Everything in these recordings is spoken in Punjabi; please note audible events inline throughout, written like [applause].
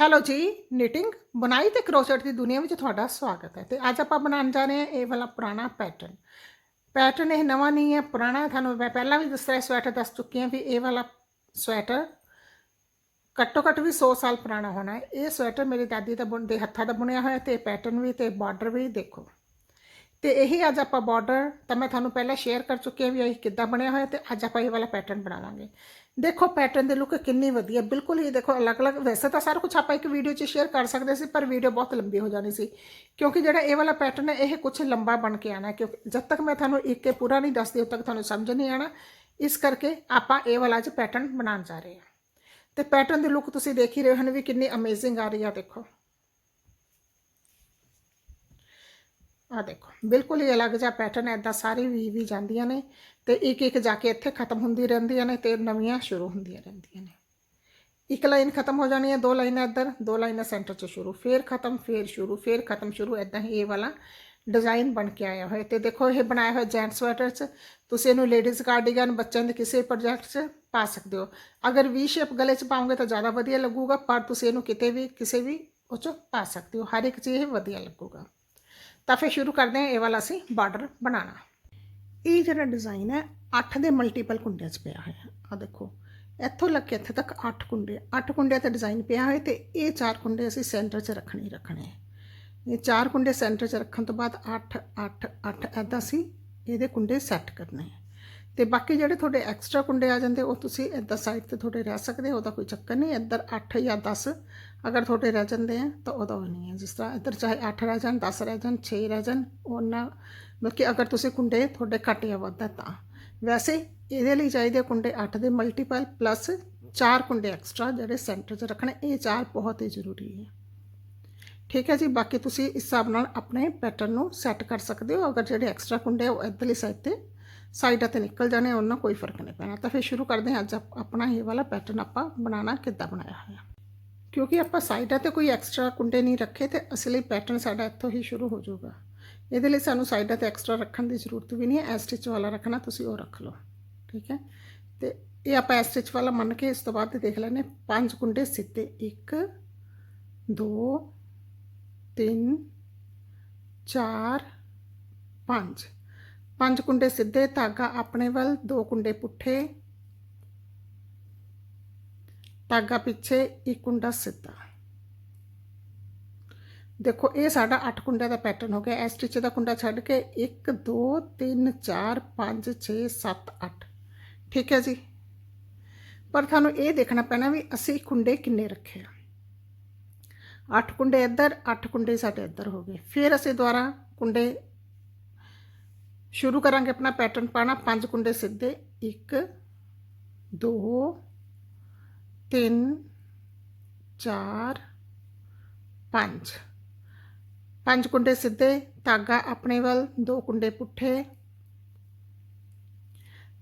ਹੈਲੋ ਜੀ ਨਿਟਿੰਗ ਬੁਣਾਈ ਤੇ ਕਰੋਸ਼ਟ ਦੀ ਦੁਨੀਆ ਵਿੱਚ ਤੁਹਾਡਾ ਸਵਾਗਤ ਹੈ। ਤੇ ਅੱਜ ਆਪਾਂ ਬਣਾਉਣ ਜਾ ਰਹੇ ਹਾਂ ਇਹ ਵਾਲਾ ਪੁਰਾਣਾ ਪੈਟਰਨ ਪੈਟਰਨ ਇਹ ਨਵਾਂ ਨਹੀਂ ਹੈ, ਪੁਰਾਣਾ ਤੁਹਾਨੂੰ ਮੈਂ ਪਹਿਲਾਂ ਵੀ ਦੱਸਿਆ ਸਵੈਟਰ ਦੱਸ ਚੁੱਕੀ ਹਾਂ ਵੀ ਇਹ ਵਾਲਾ ਸਵੈਟਰ ਘੱਟੋ ਘੱਟ ਵੀ 100 ਸਾਲ ਪੁਰਾਣਾ ਹੋਣਾ ਹੈ। ਇਹ ਸਵੈਟਰ ਮੇਰੀ ਦਾਦੀ ਦਾ ਬੁਣ, ਦੇ ਹੱਥਾਂ ਦਾ ਬੁਣਿਆ ਹੋਇਆ ਤੇ ਪੈਟਰਨ ਵੀ ਤੇ ਬਾਰਡਰ ਵੀ ਦੇਖੋ। ਤੇ ਇਹੀ ਅੱਜ ਆਪਾਂ ਬਾਰਡਰ ਤਾਂ ਮੈਂ ਤੁਹਾਨੂੰ ਪਹਿਲਾਂ ਸ਼ੇਅਰ ਕਰ ਚੁੱਕੀ ਹਾਂ ਵੀ ਇਹ ਕਿੱਦਾਂ ਬਣਿਆ ਹੋਇਆ ਤੇ ਅੱਜ ਆਪਾਂ ਇਹ ਵਾਲਾ ਪੈਟਰਨ ਬਣਾਵਾਂਗੇ। ਦੇਖੋ ਪੈਟਰਨ ਦੀ ਲੁੱਕ ਕਿੰਨੀ ਵਧੀਆ, ਬਿਲਕੁਲ ਹੀ ਦੇਖੋ ਅਲੱਗ-ਅਲੱਗ, ਵੈਸੇ ਤਾਂ ਸਾਰਾ ਕੁਝ ਆਪਾਂ ਇੱਕ ਵੀਡੀਓ 'ਚ ਸ਼ੇਅਰ ਕਰ ਸਕਦੇ ਸੀ, ਪਰ ਵੀਡੀਓ ਬਹੁਤ ਲੰਬੀ ਹੋ ਜਾਣੀ ਸੀ। ਕਿਉਂਕਿ ਜਿਹੜਾ ਇਹ ਵਾਲਾ ਪੈਟਰਨ ਹੈ, ਇਹ ਕੁਝ ਲੰਬਾ ਬਣ ਕੇ ਆਣਾ ਕਿਉਂਕਿ ਜਦ ਤੱਕ ਮੈਂ ਤੁਹਾਨੂੰ ਇੱਕ ਇਹ ਪੂਰਾ ਨਹੀਂ ਦੱਸਦੀ, ਉਦ ਤੱਕ ਤੁਹਾਨੂੰ ਸਮਝ ਨਹੀਂ ਆਣਾ ਇਸ ਕਰਕੇ ਆਪਾਂ ਇਹ ਵਾਲਾ ਅੱਜ ਪੈਟਰਨ ਬਣਾਉਣ ਜਾ ਰਹੇ ਹਾਂ। ਤੇ ਪੈਟਰਨ ਦੀ ਲੁੱਕ ਤੁਸੀਂ ਦੇਖ ਹੀ ਰਹੇ ਹੋ ਵੀ ਕਿੰਨੀ ਅਮੇਜ਼ਿੰਗ ਆ ਰਹੀ ਆ, ਦੇਖੋ। ਆ ਦੇਖੋ, ਬਿਲਕੁਲ ਹੀ ਅਲੱਗ ਜਿਹਾ ਪੈਟਰਨ ਐਦਾਂ ਸਾਰੀ ਵੀ ਵੀ ਜਾਂਦੀਆਂ ਨੇ ਤੇ ਇੱਕ ਇੱਕ ਜਾ ਕੇ ਇੱਥੇ ਖਤਮ ਹੁੰਦੀ ਰਹਿੰਦੀਆਂ ਨੇ ਤੇ ਨਵੀਆਂ ਸ਼ੁਰੂ ਹੁੰਦੀਆਂ ਰਹਿੰਦੀਆਂ ਨੇ। ਇੱਕ ਲਾਈਨ ਖਤਮ ਹੋ ਜਾਣੀ ਹੈ, ਦੋ ਲਾਈਨਾਂ ਇੱਧਰ, ਦੋ ਲਾਈਨਾਂ ਸੈਂਟਰ 'ਚ ਸ਼ੁਰੂ, ਫੇਰ ਖਤਮ, ਫੇਰ ਸ਼ੁਰੂ, ਫੇਰ ਖਤਮ ਸ਼ੁਰੂ ਐਦਾਂ ਹੀ ਇਹ ਵਾਲਾ ਡਿਜ਼ਾਈਨ ਬਣ ਕੇ ਆਇਆ ਹੋਇਆ। ਤੇ ਦੇਖੋ, ਇਹ ਬਣਾਇਆ ਹੋਇਆ ਜੈਂਟ ਸਵੈਟਰ 'ਚ, ਤੁਸੀਂ ਇਹਨੂੰ ਲੇਡੀਜ਼ ਕਾਰਡੀਗਨ ਬੱਚਿਆਂ ਦੇ ਕਿਸੇ ਪ੍ਰੋਜੈਕਟ 'ਚ ਪਾ ਸਕਦੇ ਹੋ। ਅਗਰ ਵੀ ਸ਼ੇਪ ਗਲੇ 'ਚ ਪਾਉਂਗੇ ਤਾਂ ਜ਼ਿਆਦਾ ਵਧੀਆ ਲੱਗੂਗਾ, ਪਰ ਤੁਸੀਂ ਇਹਨੂੰ ਕਿਤੇ ਵੀ, ਕਿਸੇ ਵੀ ਉਹ 'ਚ ਪਾ ਸਕਦੇ ਹੋ। ਹਰ ਇੱਕ ਚੀਜ਼ ਇਹ ਵਧੀਆ ਲੱਗੂਗਾ। ਤਾਂ ਫਿਰ ਸ਼ੁਰੂ ਕਰਦੇ ਹਾਂ ਇਹ ਵਾਲਾ ਅਸੀਂ ਬਾਰਡਰ ਬਣਾਉਣਾ। ਇਹ ਜਿਹੜਾ ਡਿਜ਼ਾਈਨ ਹੈ 8 ਦੇ ਮਲਟੀਪਲ ਕੁੰਡਿਆਂ 'ਚ ਪਿਆ ਹੋਇਆ। ਆ ਦੇਖੋ, ਇੱਥੋਂ ਲੱਗ ਕੇ ਇੱਥੇ ਤੱਕ 8 ਕੁੰਡੇ। 8 ਕੁੰਡਿਆਂ ਤੇ ਡਿਜ਼ਾਈਨ ਪਿਆ ਹੋਇਆ ਤੇ ਇਹ ਚਾਰ ਕੁੰਡੇ ਅਸੀਂ ਸੈਂਟਰ 'ਚ ਰੱਖਣੇ ਰੱਖਣੇ ਆ। ਇਹ ਚਾਰ ਕੁੰਡੇ ਸੈਂਟਰ 'ਚ ਰੱਖਣ ਤੋਂ ਬਾਅਦ 8 8 8 ਐਦਾਂ ਅਸੀਂ ਇਹਦੇ ਕੁੰਡੇ ਸੈੱਟ ਕਰਨੇ ਤੇ ਬਾਕੀ ਜਿਹੜੇ ਤੁਹਾਡੇ ਐਕਸਟਰਾ ਕੁੰਡੇ ਆ ਜਾਂਦੇ ਉਹ ਤੁਸੀਂ ਇੱਦਾਂ ਸਾਈਡ ਤੇ ਤੁਹਾਡੇ ਰਹਿ ਸਕਦੇ ਹੋ ਉਹਦਾ ਕੋਈ ਚੱਕਰ ਨਹੀਂ ਇੱਧਰ 8 ਜਾਂ 10 ਅਗਰ ਤੁਹਾਡੇ ਰਹਿ ਜਾਂਦੇ ਆ ਤਾਂ ਉਹਦਾ ਵੀ ਨਹੀਂ ਹੈ ਜਿਸ ਤਰ੍ਹਾਂ ਇੱਧਰ ਚਾਹੇ 8 ਰਹਿ ਜਾਣ 10 ਰਹਿ ਜਾਣ 6 ਰਹਿ ਜਾਣ ਉਹਨਾਂ ਬਲਕਿ ਅਗਰ ਤੁਸੀਂ ਕੁੰਡੇ ਤੁਹਾਡੇ ਘੱਟ ਜਾਂ ਵੱਧ ਹੈ ਤਾਂ ਵੈਸੇ ਇਹਦੇ ਲਈ ਚਾਹੀਦੇ ਕੁੰਡੇ 8 ਦੇ ਮਲਟੀਪਲ ਪਲੱਸ 4 ਕੁੰਡੇ ਐਕਸਟਰਾ ਜਿਹੜੇ ਸੈਂਟਰ 'ਚ ਰੱਖਣੇ ਇਹ ਚਾਰ ਬਹੁਤ ਹੀ ਜ਼ਰੂਰੀ ਹੈ ਠੀਕ ਹੈ ਜੀ ਬਾਕੀ ਤੁਸੀਂ ਇਸ ਹਿਸਾਬ ਨਾਲ ਆਪਣੇ ਪੈਟਰਨ ਨੂੰ ਸੈੱਟ ਕਰ ਸਕਦੇ ਹੋ ਅਗਰ ਜਿਹੜੇ ਐਕਸਟਰਾ ਕੁੰਡੇ ਆ ਉਹ ਇੱਧਰਲੀ ਸਾਈਡ ਤੇ ਸਾਈਡਾਂ ਤੇ ਨਿਕਲ ਜਾਣੇ, ਉਹਨਾਂ ਕੋਈ ਫ਼ਰਕ ਨਹੀਂ ਪੈਣਾ। ਤਾਂ ਫਿਰ ਸ਼ੁਰੂ ਕਰਦੇ ਹਾਂ, ਅੱਜ ਆਪਣਾ ਇਹ ਵਾਲਾ ਪੈਟਰਨ ਆਪਾਂ ਬਣਾਉਣਾ, ਕਿੱਦਾਂ ਬਣਾਇਆ ਹੋਇਆ। ਕਿਉਂਕਿ ਆਪਾਂ ਸਾਈਡਾਂ ਤੇ ਕੋਈ ਐਕਸਟਰਾ ਕੁੰਡੇ ਨਹੀਂ ਰੱਖੇ ਤੇ ਅਸਲੀ ਪੈਟਰਨ ਸਾਡਾ ਇੱਥੋਂ ਹੀ ਸ਼ੁਰੂ ਹੋ ਜਾਊਗਾ। ਇਹਦੇ ਲਈ ਸਾਨੂੰ ਸਾਈਡਾਂ ਤੇ ਐਕਸਟਰਾ ਰੱਖਣ ਦੀ ਜ਼ਰੂਰਤ ਵੀ ਨਹੀਂ ਹੈ। ਐ ਸਟਿਚ ਵਾਲਾ ਰੱਖਣਾ, ਤੁਸੀਂ ਉਹ ਰੱਖ ਲਓ। ਠੀਕ ਹੈ? ਤੇ ਇਹ ਆਪਾਂ ਐ ਸਟਿਚ ਵਾਲਾ ਮੰਨ ਕੇ ਇਸ ਤੋਂ ਬਾਅਦ ਦੇਖ ਲੈਣੇ ਪੰਜ ਕੁੰਡੇ ਸਿੱਧੇ 1 2 3 4 5 ਪੰਜ ਕੁੰਡੇ ਸਿੱਧੇ, ਧਾਗਾ ਆਪਣੇ ਵੱਲ, ਦੋ ਕੁੰਡੇ ਪੁੱਠੇ। ਧਾਗਾ ਪਿੱਛੇ, ਇੱਕ ਕੁੰਡਾ ਸਿੱਧਾ। ਦੇਖੋ, ਇਹ ਸਾਡਾ 8 ਕੁੰਡਿਆਂ ਦਾ ਪੈਟਰਨ ਹੋ ਗਿਆ। ਇਸ ਸਟਿਚ ਦਾ ਕੁੰਡਾ ਛੱਡ ਕੇ 1 2 3 4 5 6 7 8 ਠੀਕ ਹੈ ਜੀ? ਪਰ ਤੁਹਾਨੂੰ ਇਹ ਦੇਖਣਾ ਪੈਣਾ ਵੀ ਅਸੀਂ ਕੁੰਡੇ ਕਿੰਨੇ ਰੱਖੇ ਆ। 8 ਕੁੰਡੇ ਇੱਧਰ 8 ਕੁੰਡੇ ਸਾਡੇ ਇੱਧਰ ਹੋ ਗਏ। ਫਿਰ ਅਸੀਂ ਦੁਬਾਰਾ ਕੁੰਡੇ ਸ਼ੁਰੂ ਕਰਾਂਗੇ ਆਪਣਾ ਪੈਟਰਨ ਪਾਣਾ ਪੰਜ ਕੁੰਡੇ ਸਿੱਧੇ। 1 2 3 4 5 ਪੰਜ ਕੁੰਡੇ ਸਿੱਧੇ। ਧਾਗਾ ਆਪਣੇ ਵੱਲ, ਦੋ ਕੁੰਡੇ ਪੁੱਠੇ।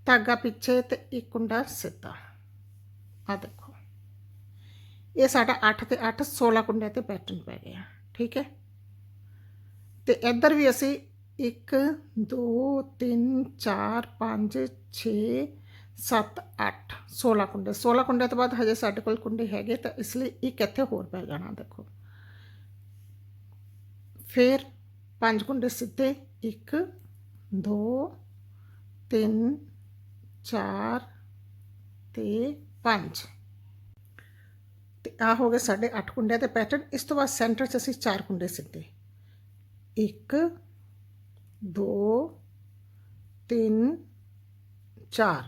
ਧਾਗਾ ਪਿੱਛੇ ਤੇ ਇੱਕ ਕੁੰਡਾ ਸਿੱਧਾ। ਆ ਦੇਖੋ। ਇਹ ਸਾਡਾ 8 ਤੇ 8 16 ਕੁੰਡਿਆਂ ਤੇ ਪੈਟਰਨ ਪੈ ਗਿਆ। ਠੀਕ ਹੈ? ਤੇ ਇੱਧਰ ਵੀ ਅਸੀਂ 1 2 3 4 5 6 7 8 16 ਕੁੰਡੇ। 16 ਕੁੰਡਿਆਂ ਤੋਂ ਬਾਅਦ ਹਜੇ ਸਾਡੇ ਕੋਲ ਕੁੰਡੇ ਹੈਗੇ, ਤਾਂ ਇਸ ਲਈ ਇੱਕ ਇੱਥੇ ਹੋਰ ਪੈ ਜਾਣਾ, ਦੇਖੋ। ਫਿਰ ਪੰਜ ਕੁੰਡੇ ਸਿੱਧੇ। 1 2 3 4 ਤੇ 5 ਤੇ ਆ ਹੋ ਗਏ ਸਾਡੇ 8 ਕੁੰਡਿਆਂ ਤੇ ਪੈਟਰਨ। ਇਸ ਤੋਂ ਬਾਅਦ ਸੈਂਟਰ 'ਚ ਅਸੀਂ ਚਾਰ ਕੁੰਡੇ ਸਿੱਧੇ 1 2 3 4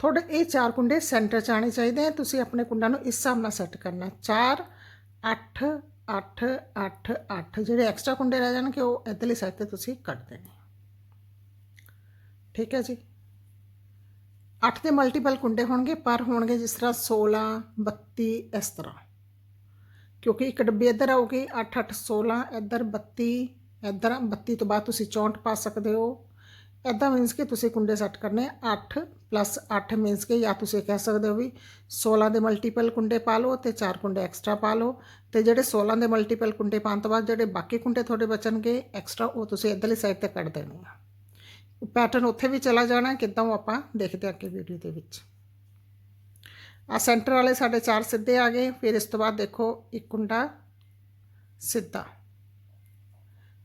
ਤੁਹਾਡੇ ਇਹ ਚਾਰ ਕੁੰਡੇ ਸੈਂਟਰ 'ਚ ਆਣੇ ਚਾਹੀਦੇ ਆ ਤੁਸੀਂ ਆਪਣੇ ਕੁੰਡਾਂ ਨੂੰ ਇਸ ਹਿਸਾਬ ਨਾਲ ਸੈੱਟ ਕਰਨਾ 4 8 8 8 8 ਜਿਹੜੇ ਐਕਸਟਰਾ ਕੁੰਡੇ ਰਹਿ ਜਾਣਗੇ ਉਹ ਇੱਧਰਲੀ ਸਾਈਡ ਤੇ ਤੁਸੀਂ ਕੱਟ ਦੇਣੇ ਠੀਕ ਹੈ ਜੀ 8 ਦੇ ਮਲਟੀਪਲ ਕੁੰਡੇ ਹੋਣਗੇ ਪਰ ਹੋਣਗੇ ਜਿਸ ਤਰ੍ਹਾਂ 16 32 ਇਸ ਤਰ੍ਹਾਂ ਕਿਉਂਕਿ ਇੱਕ ਡੱਬੀ ਇੱਧਰ ਆਊਗੀ 8 8 16 ਇੱਧਰ 32 ਇੱਧਰ 32 ਤੋਂ ਬਾਅਦ ਤੁਸੀਂ 64 ਪਾ ਸਕਦੇ ਹੋ। ਇੱਦਾਂ ਮੀਨਸ ਕਿ ਤੁਸੀਂ ਕੁੰਡੇ ਸੈੱਟ ਕਰਨੇ 8 ਪਲੱਸ 8 ਮੀਨਸ ਕਿ ਜਾਂ ਤੁਸੀਂ ਕਹਿ ਸਕਦੇ ਹੋ ਵੀ 16 ਦੇ ਮਲਟੀਪਲ ਕੁੰਡੇ ਪਾ ਲਓ ਤੇ 4 ਕੁੰਡੇ ਐਕਸਟਰਾ ਪਾ ਲਓ ਤੇ ਜਿਹੜੇ 16 ਦੇ ਮਲਟੀਪਲ ਕੁੰਡੇ ਪਾਉਣ ਤੋਂ ਬਾਅਦ ਜਿਹੜੇ ਬਾਕੀ ਕੁੰਡੇ ਤੁਹਾਡੇ ਬਚਣਗੇ ਐਕਸਟਰਾ ਉਹ ਤੁਸੀਂ ਇੱਧਰਲੀ ਸਾਈਡ ਤੇ ਕੱਢ ਦੇਣੇ ਆ। ਪੈਟਰਨ ਉੱਥੇ ਵੀ ਚਲਾ ਜਾਣਾ, ਕਿੱਦਾਂ ਉਹ ਆਪਾਂ ਦੇਖਦੇ ਹਾਂ ਅੱਗੇ ਵੀਡੀਓ ਦੇ ਵਿੱਚ। ਆ ਸੈਂਟਰ ਵਾਲੇ ਸਾਡੇ ਚਾਰ ਸਿੱਧੇ ਆ ਗਏ, ਫਿਰ ਇਸ ਤੋਂ ਬਾਅਦ ਦੇਖੋ ਇੱਕ ਕੁੰਡਾ ਸਿੱਧਾ।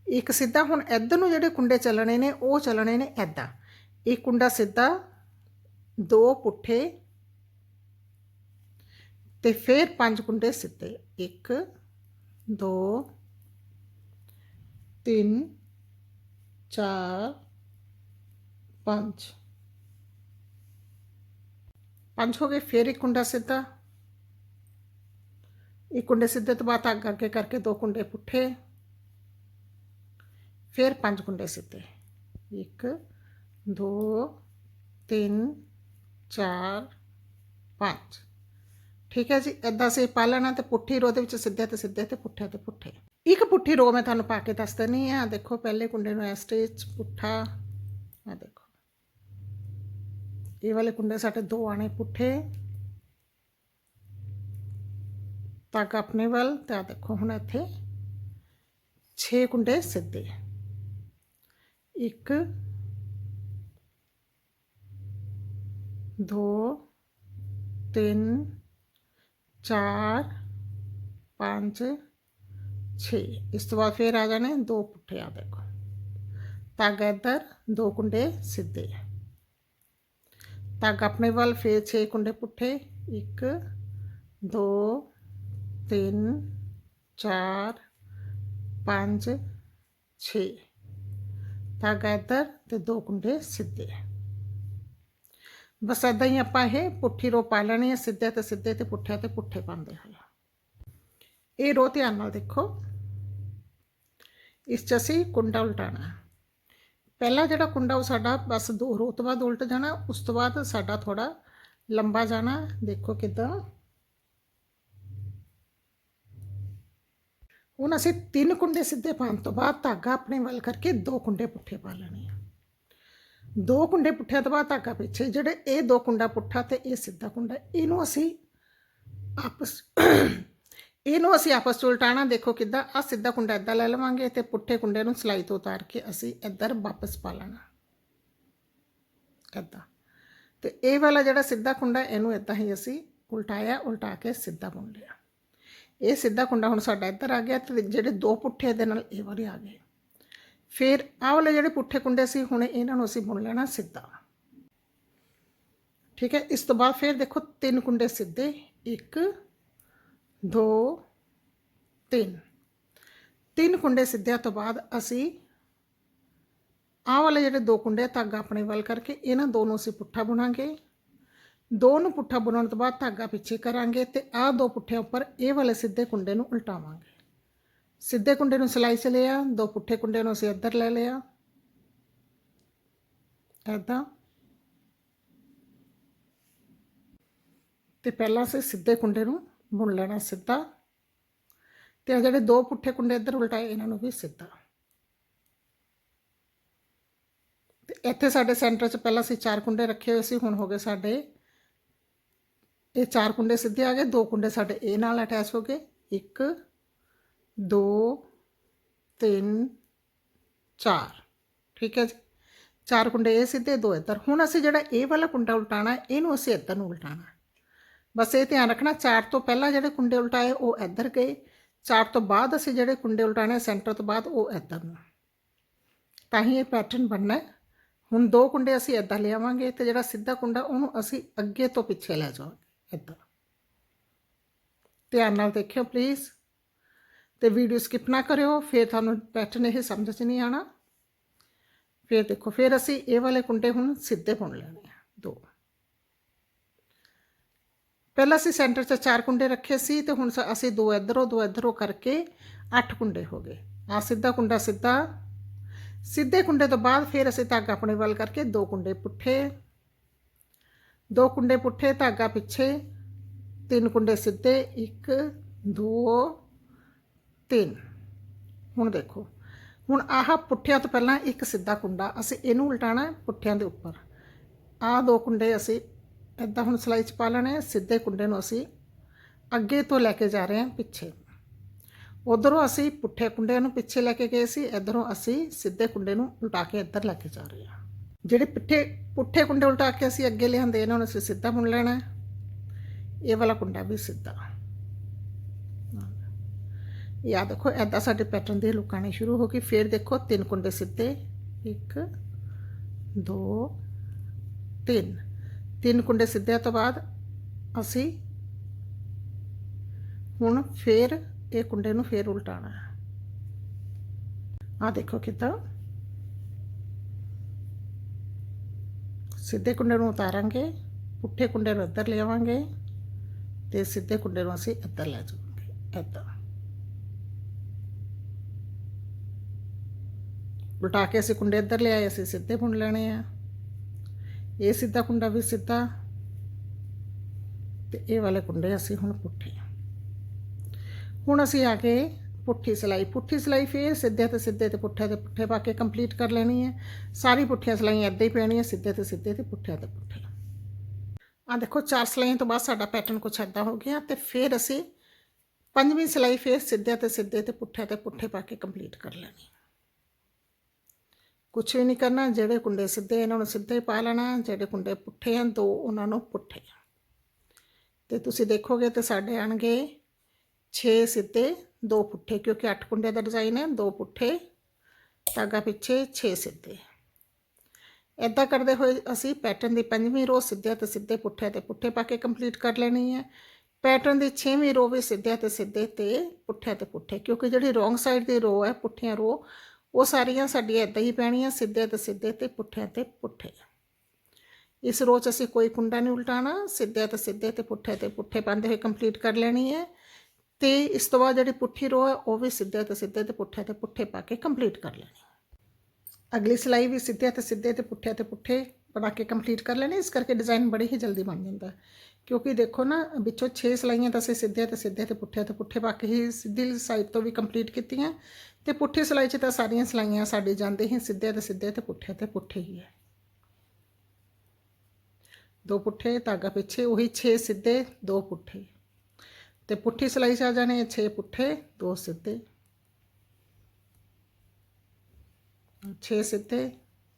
ਇੱਕ ਸਿੱਧਾ ਹੁਣ ਇੱਧਰ ਨੂੰ ਜਿਹੜੇ ਕੁੰਡੇ ਚੱਲਣੇ ਨੇ, ਉਹ ਚੱਲਣੇ ਨੇ ਐਦਾਂ ਇੱਕ ਕੁੰਡਾ ਸਿੱਧਾ ਦੋ ਪੁੱਠੇ ਤੇ ਫਿਰ ਪੰਜ ਕੁੰਡੇ ਸਿੱਧੇ। 1 2 3 4 5 ਪੰਜ ਹੋ ਗਏ, ਫਿਰ ਇੱਕ ਕੁੰਡਾ ਸਿੱਧਾ। ਇੱਕ ਕੁੰਡੇ ਸਿੱਧੇ ਤੋਂ ਬਾਅਦ ਅੱਗੇ ਅੱਗੇ ਕਰਕੇ ਦੋ ਕੁੰਡੇ ਪੁੱਠੇ। ਫਿਰ ਪੰਜ ਕੁੰਡੇ ਸਿੱਧੇ। 1 2 3 4 5 ਠੀਕ ਹੈ ਜੀ? ਇਦਾਂ ਸੇ ਪਾ ਲੈਣਾ ਤੇ ਪੁੱਠੀ ਰੋ ਦੇ ਵਿੱਚ ਸਿੱਧੇ ਤੇ ਸਿੱਧੇ ਤੇ ਪੁੱਠੇ ਤੇ ਪੁੱਠੇ। ਇੱਕ ਪੁੱਠੀ ਰੋ ਮੈਂ ਤੁਹਾਨੂੰ ਪਾ ਕੇ ਦੱਸ ਦਿੰਨੀ ਆ ਦੇਖੋ, ਪਹਿਲੇ ਕੁੰਡੇ ਨੂੰ ਇਸ ਸਟੇਜ ਪੁੱਠਾ ਆ ਦੇਖੋ। ਇਹ ਵਾਲੇ ਕੁੰਡੇ ਸਾਡੇ ਦੋ ਆਣੇ ਪੁੱਠੇ। ਤੱਕ ਆਪਣੇ ਵੱਲ ਤਾਂ ਆ ਦੇਖੋ, ਹੁਣ ਇੱਥੇ 6 ਕੁੰਡੇ ਸਿੱਧੇ। ਇੱਕ ਦੋ ਤਿੰਨ ਚਾਰ ਪੰਜ 6 ਇਸ ਤੋਂ ਬਾਅਦ ਫਿਰ ਆ ਜਾਣੇ ਦੋ ਪੁੱਠੇ ਆ ਦੇਖੋ ਤਾਗਾ ਇੱਧਰ ਦੋ ਕੁੰਡੇ ਸਿੱਧੇ ਤਾਗਾ ਆਪਣੇ ਵੱਲ ਫਿਰ 6 ਕੁੰਡੇ ਪੁੱਠੇ 1 2 3 4 5 6 ਤਾਗਾ ਇੱਧਰ ਤੇ ਦੋ ਕੁੰਡੇ ਸਿੱਧੇ। ਬਸ ਏਦਾਂ ਹੀ ਆਪਾਂ ਇਹ ਪੁੱਠੀ ਰੋ ਪਾ ਲੈਣੀ ਹੈ, ਸਿੱਧੇ ਤੇ ਸਿੱਧੇ ਤੇ ਪੁੱਠੇ ਤੇ ਪੁੱਠੇ ਪਾਉਂਦੇ ਹੋਏ। ਇਹ ਰੋ ਧਿਆਨ ਨਾਲ ਦੇਖੋ। ਇਸ 'ਚ ਅਸੀਂ ਕੁੰਡਾ ਉਲਟਾਣਾ ਹੈ। ਪਹਿਲਾ ਜਿਹੜਾ ਕੁੰਡਾ ਉਹ ਸਾਡਾ ਬਸ ਦੋ ਰੋ ਤੋਂ ਬਾਅਦ ਉਲਟ ਜਾਣਾ, ਉਸ ਤੋਂ ਬਾਅਦ ਸਾਡਾ ਥੋੜਾ ਲੰਬਾ ਜਾਣਾ। ਦੇਖੋ ਕਿਦਾਂ ਹੁਣ ਅਸੀਂ ਤਿੰਨ ਕੁੰਡੇ ਸਿੱਧੇ ਪਾਉਣ ਤੋਂ ਬਾਅਦ ਧਾਗਾ ਆਪਣੇ ਵੱਲ ਕਰਕੇ ਦੋ ਕੁੰਡੇ ਪੁੱਠੇ ਪਾ ਲੈਣੇ ਆ। ਦੋ ਕੁੰਡੇ ਪੁੱਠਿਆਂ ਤੋਂ ਬਾਅਦ ਧਾਗਾ ਪਿੱਛੇ, ਜਿਹੜੇ ਇਹ ਦੋ ਕੁੰਡਾ ਪੁੱਠਾ ਤੇ ਇਹ ਸਿੱਧਾ ਕੁੰਡਾ, ਇਹਨੂੰ ਅਸੀਂ ਆਪਸ [coughs] ਇਹਨੂੰ ਅਸੀਂ ਆਪਸ ਚ ਉਲਟਾਣਾ ਦੇਖੋ ਕਿੱਦਾਂ ਆ ਸਿੱਧਾ ਕੁੰਡਾ ਇੱਦਾਂ ਲੈ ਲਵਾਂਗੇ ਤੇ ਪੁੱਠੇ ਕੁੰਡੇ ਨੂੰ ਸਲਾਈ ਤੋਂ ਉਤਾਰ ਕੇ ਅਸੀਂ ਇੱਧਰ ਵਾਪਸ ਪਾ ਲੈਣਾ। ਇੱਦਾਂ। ਤੇ ਇਹ ਵਾਲਾ ਜਿਹੜਾ ਸਿੱਧਾ ਕੁੰਡਾ, ਇਹਨੂੰ ਇੱਦਾਂ ਹੀ ਅਸੀਂ ਉਲਟਾਇਆ, ਉਲਟਾ ਕੇ ਸਿੱਧਾ ਬੁਣ ਲਿਆ। ਇਹ ਸਿੱਧਾ ਕੁੰਡਾ ਹੁਣ ਸਾਡਾ ਇੱਧਰ ਆ ਗਿਆ ਤੇ ਜਿਹੜੇ ਦੋ ਪੁੱਠੇ ਦੇ ਨਾਲ ਇਹ ਵਾਲੇ ਆ ਗਏ। ਫਿਰ ਆਹ ਵਾਲੇ ਜਿਹੜੇ ਪੁੱਠੇ ਕੁੰਡੇ ਸੀ, ਹੁਣ ਇਹਨਾਂ ਨੂੰ ਅਸੀਂ ਬੁਣ ਲੈਣਾ ਸਿੱਧਾ। ਠੀਕ ਹੈ, ਇਸ ਤੋਂ ਬਾਅਦ ਫਿਰ ਦੇਖੋ ਤਿੰਨ ਕੁੰਡੇ ਸਿੱਧੇ 1 2 3 ਤਿੰਨ ਕੁੰਡੇ ਸਿੱਧਿਆਂ ਤੋਂ ਬਾਅਦ ਅਸੀਂ ਆਹ ਵਾਲੇ ਜਿਹੜੇ ਦੋ ਕੁੰਡੇ ਧਾਗਾ ਆਪਣੇ ਵੱਲ ਕਰਕੇ ਇਹਨਾਂ ਦੋ ਨੂੰ ਅਸੀਂ ਪੁੱਠਾ ਬੁਣਾਂਗੇ। ਦੋ ਨੂੰ ਪੁੱਠਾ ਬੁਣਨ ਤੋਂ ਬਾਅਦ ਧਾਗਾ ਪਿੱਛੇ ਕਰਾਂਗੇ ਤੇ ਆਹ ਦੋ ਪੁੱਠਿਆਂ ਉੱਪਰ ਇਹ ਵਾਲੇ ਸਿੱਧੇ ਕੁੰਡੇ ਨੂੰ ਉਲਟਾਵਾਂਗੇ। ਸਿੱਧੇ ਕੁੰਡੇ ਨੂੰ ਸਲਾਈ ਚ ਲਿਆ, ਦੋ ਪੁੱਠੇ ਕੁੰਡੇ ਨੂੰ ਅਸੀਂ ਇੱਧਰ ਲੈ ਲਿਆ। ਐਦਾਂ ਤੇ ਪਹਿਲਾਂ ਅਸੀਂ ਸਿੱਧੇ ਕੁੰਡੇ ਨੂੰ ਬੁਣ ਲੈਣਾ ਸਿੱਧਾ। ਤੇ ਜਿਹੜੇ ਦੋ ਪੁੱਠੇ ਕੁੰਡੇ ਇੱਧਰ ਉਲਟਾਏ, ਇਹਨਾਂ ਨੂੰ ਵੀ ਸਿੱਧਾ। ਤੇ ਇੱਥੇ ਸਾਡੇ ਸੈਂਟਰ 'ਚ ਪਹਿਲਾਂ ਅਸੀਂ ਚਾਰ ਕੁੰਡੇ ਰੱਖੇ ਹੋਏ ਸੀ, ਹੁਣ ਹੋ ਗਏ ਸਾਡੇ ਇਹ ਚਾਰ ਕੁੰਡੇ ਸਿੱਧੇ ਆ ਗਏ, ਦੋ ਕੁੰਡੇ ਸਾਡੇ ਇਹ ਨਾਲ ਅਟੈਚ ਹੋ ਗਏ। 1 2 3 4 ਠੀਕ ਹੈ ਜੀ? ਚਾਰ ਕੁੰਡੇ ਇਹ ਸਿੱਧੇ, ਦੋ ਇੱਧਰ। ਹੁਣ ਅਸੀਂ ਜਿਹੜਾ ਇਹ ਵਾਲਾ ਕੁੰਡਾ ਉਲਟਾਣਾ ਇਹਨੂੰ ਅਸੀਂ ਇੱਧਰ ਨੂੰ ਉਲਟਾਣਾ ਬਸ ਇਹ ਧਿਆਨ ਰੱਖਣਾ, ਚਾਰ ਤੋਂ ਪਹਿਲਾਂ ਜਿਹੜੇ ਕੁੰਡੇ ਉਲਟਾਏ, ਉਹ ਇੱਧਰ ਗਏ। ਚਾਰ ਤੋਂ ਬਾਅਦ ਅਸੀਂ ਜਿਹੜੇ ਕੁੰਡੇ ਉਲਟਾਣੇ ਸੈਂਟਰ ਤੋਂ ਬਾਅਦ ਉਹ ਇੱਧਰ ਨੂੰ। ਤਾਂ ਹੀ ਇਹ ਪੈਟਰਨ ਬਣਨਾ ਹੁਣ ਦੋ ਕੁੰਡੇ ਅਸੀਂ ਇੱਦਾਂ ਲਿਆਵਾਂਗੇ ਤੇ ਜਿਹੜਾ ਸਿੱਧਾ ਕੁੰਡਾ, ਉਹਨੂੰ ਅਸੀਂ ਅੱਗੇ ਤੋਂ ਪਿੱਛੇ ਲੈ ਜਾਵਾਂਗੇ। ਇੱਦਾਂ ਧਿਆਨ ਨਾਲ ਦੇਖਿਓ ਪਲੀਜ਼ ਤੇ ਵੀਡੀਓ ਸਕਿਪ ਨਾ ਕਰਿਓ, ਫਿਰ ਤੁਹਾਨੂੰ ਪੈਟਰਨ ਇਹ ਸਮਝ 'ਚ ਨਹੀਂ ਆਣਾ ਫਿਰ ਦੇਖੋ, ਫਿਰ ਅਸੀਂ ਇਹ ਵਾਲੇ ਕੁੰਡੇ ਹੁਣ ਸਿੱਧੇ ਬੁਣ ਲੈਣੇ ਆ, ਦੋ। ਪਹਿਲਾਂ ਅਸੀਂ ਸੈਂਟਰ 'ਚ ਚਾਰ ਕੁੰਡੇ ਰੱਖੇ ਸੀ ਤੇ ਹੁਣ ਸ- ਅਸੀਂ ਦੋ ਇਧਰੋਂ ਦੋ ਇਧਰੋਂ ਕਰਕੇ ਅੱਠ ਕੁੰਡੇ ਹੋ ਗਏ। ਆ ਸਿੱਧਾ ਕੁੰਡਾ ਸਿੱਧਾ। ਸਿੱਧੇ ਕੁੰਡੇ ਤੋਂ ਬਾਅਦ ਫਿਰ ਅਸੀਂ ਧਾਗਾ ਆਪਣੇ ਵੱਲ ਕਰਕੇ ਦੋ ਕੁੰਡੇ ਪੁੱਠੇ ਦੋ ਕੁੰਡੇ ਪੁੱਠੇ, ਧਾਗਾ ਪਿੱਛੇ, ਤਿੰਨ ਕੁੰਡੇ ਸਿੱਧੇ 1 2 3 ਹੁਣ ਦੇਖੋ, ਹੁਣ ਆਹ ਪੁੱਠਿਆਂ ਤੋਂ ਪਹਿਲਾਂ ਇੱਕ ਸਿੱਧਾ ਕੁੰਡਾ, ਅਸੀਂ ਇਹਨੂੰ ਉਲਟਾਣਾ ਪੁੱਠਿਆਂ ਦੇ ਉੱਪਰ। ਆਹ ਦੋ ਕੁੰਡੇ ਅਸੀਂ ਇਦਾਂ ਹੁਣ ਸਲਾਈ 'ਚ ਪਾ ਲੈਣੇ ਸਿੱਧੇ ਕੁੰਡੇ ਨੂੰ ਅਸੀਂ ਅੱਗੇ ਤੋਂ ਲੈ ਕੇ ਜਾ ਰਹੇ ਹਾਂ ਪਿੱਛੇ। ਉਧਰੋਂ ਅਸੀਂ ਪੁੱਠੇ ਕੁੰਡੇ ਨੂੰ ਪਿੱਛੇ ਲੈ ਕੇ ਗਏ ਸੀ, ਇਧਰੋਂ ਅਸੀਂ ਸਿੱਧੇ ਕੁੰਡੇ ਨੂੰ ਉਲਟਾ ਕੇ ਇੱਧਰ ਲੈ ਕੇ ਜਾ ਰਹੇ ਹਾਂ। ਜਿਹੜੇ ਪਿੱਠੇ, ਪੁੱਠੇ ਕੁੰਡੇ ਉਲਟਾ ਕੇ ਅਸੀਂ ਅੱਗੇ ਲਿਆਂਦੇ, ਇਹਨਾਂ ਨੂੰ ਅਸੀਂ ਸਿੱਧਾ ਬੁਣ ਲੈਣਾ ਇਹ ਵਾਲਾ ਕੁੰਡਾ ਵੀ ਸਿੱਧਾ। ਇਹ ਦੇਖੋ ਐਦਾਂ ਸਾਡੇ ਪੈਟਰਨ ਦੇ ਲੁੱਕ ਸ਼ੁਰੂ ਹੋ ਗਏ। ਫਿਰ ਦੇਖੋ, ਤਿੰਨ ਕੁੰਡੇ ਸਿੱਧੇ। 1 2 3 ਤਿੰਨ ਕੁੰਡੇ ਸਿੱਧਿਆਂ ਤੋਂ ਬਾਅਦ ਅਸੀਂ ਹੁਣ ਫਿਰ ਇਹ ਕੁੰਡੇ ਨੂੰ ਫਿਰ ਉਲਟਾਣਾ ਹੈ। ਆ ਦੇਖੋ ਕਿਦਾਂ। ਸਿੱਧੇ ਕੁੰਡੇ ਨੂੰ ਉਤਾਰਾਂਗੇ, ਪੁੱਠੇ ਕੁੰਡੇ ਨੂੰ ਇੱਧਰ ਲਿਆਵਾਂਗੇ ਤੇ ਸਿੱਧੇ ਕੁੰਡੇ ਨੂੰ ਅਸੀਂ ਇੱਧਰ ਲੈ ਜਾਵਾਂਗੇ, ਇੱਧਰ। ਉਲਟਾ ਕੇ ਅਸੀਂ ਕੁੰਡੇ ਇੱਧਰ ਲਿਆਏ ਅਸੀਂ ਸਿੱਧੇ ਬੁਣ ਲੈਣੇ ਆ। ਇਹ ਸਿੱਧਾ ਕੁੰਡਾ ਵੀ ਸਿੱਧਾ ਤੇ ਇਹ ਵਾਲੇ ਕੁੰਡੇ ਅਸੀਂ ਹੁਣ ਪੁੱਠੇ ਹੁਣ ਅਸੀਂ ਆ ਕੇ ਪੁੱਠੀ ਸਿਲਾਈ ਪੁੱਠੀ ਸਿਲਾਈ ਫੇਰ ਸਿੱਧੇ ਤੇ ਸਿੱਧੇ ਤੇ ਪੁੱਠੇ ਤੇ ਪੁੱਠੇ ਪਾ ਕੇ ਕੰਪਲੀਟ ਕਰ ਲੈਣੀ ਹੈ ਸਾਰੀ ਪੁੱਠੀਆਂ ਸਿਲਾਈਆਂ ਇੱਦਾਂ ਹੀ ਪੈਣੀਆਂ ਸਿੱਧੇ ਤੇ ਸਿੱਧੇ ਤੇ ਪੁੱਠੇ ਤੇ ਪੁੱਠੇ ਆ ਦੇਖੋ ਚਾਰ ਸਿਲਾਈਆਂ ਤੋਂ ਬਾਅਦ ਸਾਡਾ ਪੈਟਰਨ ਕੁਛ ਇੱਦਾਂ ਹੋ ਗਿਆ ਤੇ ਫਿਰ ਅਸੀਂ ਪੰਜਵੀਂ ਸਿਲਾਈ ਫੇਰ ਸਿੱਧੇ ਤੇ ਸਿੱਧੇ ਤੇ ਪੁੱਠੇ ਤੇ ਪੁੱਠੇ ਪਾ ਕੇ ਕੰਪਲੀਟ ਕਰ ਲੈਣੀ ਕੁਛ ਵੀ ਨਹੀਂ ਕਰਨਾ ਜਿਹੜੇ ਕੁੰਡੇ ਸਿੱਧੇ ਇਹਨਾਂ ਨੂੰ ਸਿੱਧੇ ਹੀ ਪਾ ਲੈਣਾ ਜਿਹੜੇ ਕੁੰਡੇ ਪੁੱਠੇ ਹਨ ਦੋ ਉਹਨਾਂ ਨੂੰ ਪੁੱਠੇ ਤੇ ਤੁਸੀਂ ਦੇਖੋਗੇ ਤੇ ਸਾਡੇ ਆਣਗੇ 6 ਸਿੱਧੇ ਦੋ ਪੁੱਠੇ ਕਿਉਂਕਿ 8 ਕੁੰਡੇ ਦਾ ਡਿਜ਼ਾਈਨ ਹੈ ਦੋ ਪੁੱਠੇ ਧਾਗਾ ਪਿੱਛੇ 6 ਸਿੱਧੇ ਇਦਾਂ ਕਰਦੇ ਹੋਏ ਅਸੀਂ ਪੈਟਰਨ ਦੀ ਪੰਜਵੀਂ ਰੋ ਸਿੱਧੇ ਤੇ ਸਿੱਧੇ ਪੁੱਠੇ ਤੇ ਪੁੱਠੇ ਪਾ ਕੇ ਕੰਪਲੀਟ ਕਰ ਲੈਣੀ ਹੈ ਪੈਟਰਨ ਦੀ 6ਵੀਂ ਰੋ ਵੀ ਸਿੱਧੇ ਤੇ ਸਿੱਧੇ ਤੇ ਪੁੱਠੇ ਤੇ ਪੁੱਠੇ ਕਿਉਂਕਿ ਜਿਹੜੀ ਰੋਂਗ ਸਾਈਡ ਦੀ ਰੋ ਹੈ ਪੁੱਠੀਆਂ ਰੋ ਉਹ ਸਾਰੀਆਂ ਸਾਡੀਆਂ ਇਦਾਂ ਹੀ ਪੈਣੀਆਂ ਸਿੱਧੇ ਤੇ ਸਿੱਧੇ ਤੇ ਪੁੱਠੇ ਤੇ ਪੁੱਠੇ ਇਸ ਰੋ 'ਚ ਅਸੀਂ ਕੋਈ ਕੁੰਡਾ ਨਹੀਂ ਉਲਟਾਣਾ ਸਿੱਧੇ ਤੇ ਸਿੱਧੇ ਤੇ ਪੁੱਠੇ ਤੇ ਪੁੱਠੇ ਪਾਉਂਦੇ ਹੋਏ ਕੰਪਲੀਟ ਕਰ ਲੈਣੀ ਹੈ ਤੇ ਇਸ ਤੋਂ ਬਾਅਦ ਜਿਹੜੀ ਪੁੱਠੀ ਰੋ ਹੈ, ਉਹ ਵੀ ਸਿੱਧੇ ਤੇ ਸਿੱਧੇ ਤੇ ਪੁੱਠੇ ਤੇ ਪੁੱਠੇ ਪਾ ਕੇ ਕੰਪਲੀਟ ਕਰ ਲੈਣੀ। ਅਗਲੀ ਸਿਲਾਈ ਵੀ ਸਿੱਧੇ ਤੇ ਸਿੱਧੇ ਤੇ ਪੁੱਠੇ ਤੇ ਪੁੱਠੇ ਬਣਾ ਕੇ ਕੰਪਲੀਟ ਕਰ ਲੈਣੀ। ਇਸ ਕਰਕੇ ਡਿਜ਼ਾਈਨ ਬੜੀ ਹੀ ਜਲਦੀ ਬਣ ਜਾਂਦਾ ਹੈ। ਕਿਉਂਕਿ ਦੇਖੋ ਨਾ, ਵਿੱਚੋਂ 6 ਸਿਲਾਈਆਂ ਤਾਂ ਅਸੀਂ ਸਿੱਧੇ ਤੇ ਸਿੱਧੇ ਤੇ ਪੁੱਠੇ ਤੇ ਪੁੱਠੇ ਪਾ ਕੇ ਹੀ ਸਿੱਧੀ ਸਾਈਡ ਤੋਂ ਵੀ ਕੰਪਲੀਟ ਕੀਤੀਆਂ। ਤੇ ਪੁੱਠੀ ਸਿਲਾਈ 'ਚ ਤਾਂ ਸਾਰੀਆਂ ਸਿਲਾਈਆਂ ਸਾਡੀ ਜਾਂਦੇ ਹੀ ਸਿੱਧੇ ਤੇ ਸਿੱਧੇ ਤੇ ਪੁੱਠੇ ਤੇ ਪੁੱਠੇ ਹੀ ਹੈ। ਦੋ ਪੁੱਠੇ, ਧਾਗਾ ਪਿੱਛੇ ਉਹੀ 6 ਸਿੱਧੇ, ਦੋ ਪੁੱਠੇ। ਤੇ ਪੁੱਠੀ ਸਿਲਾਈ 'ਚ ਆ ਜਾਣੇ 6 ਪੁੱਠੇ, ਦੋ ਸਿੱਧੇ। 6 ਸਿੱਧੇ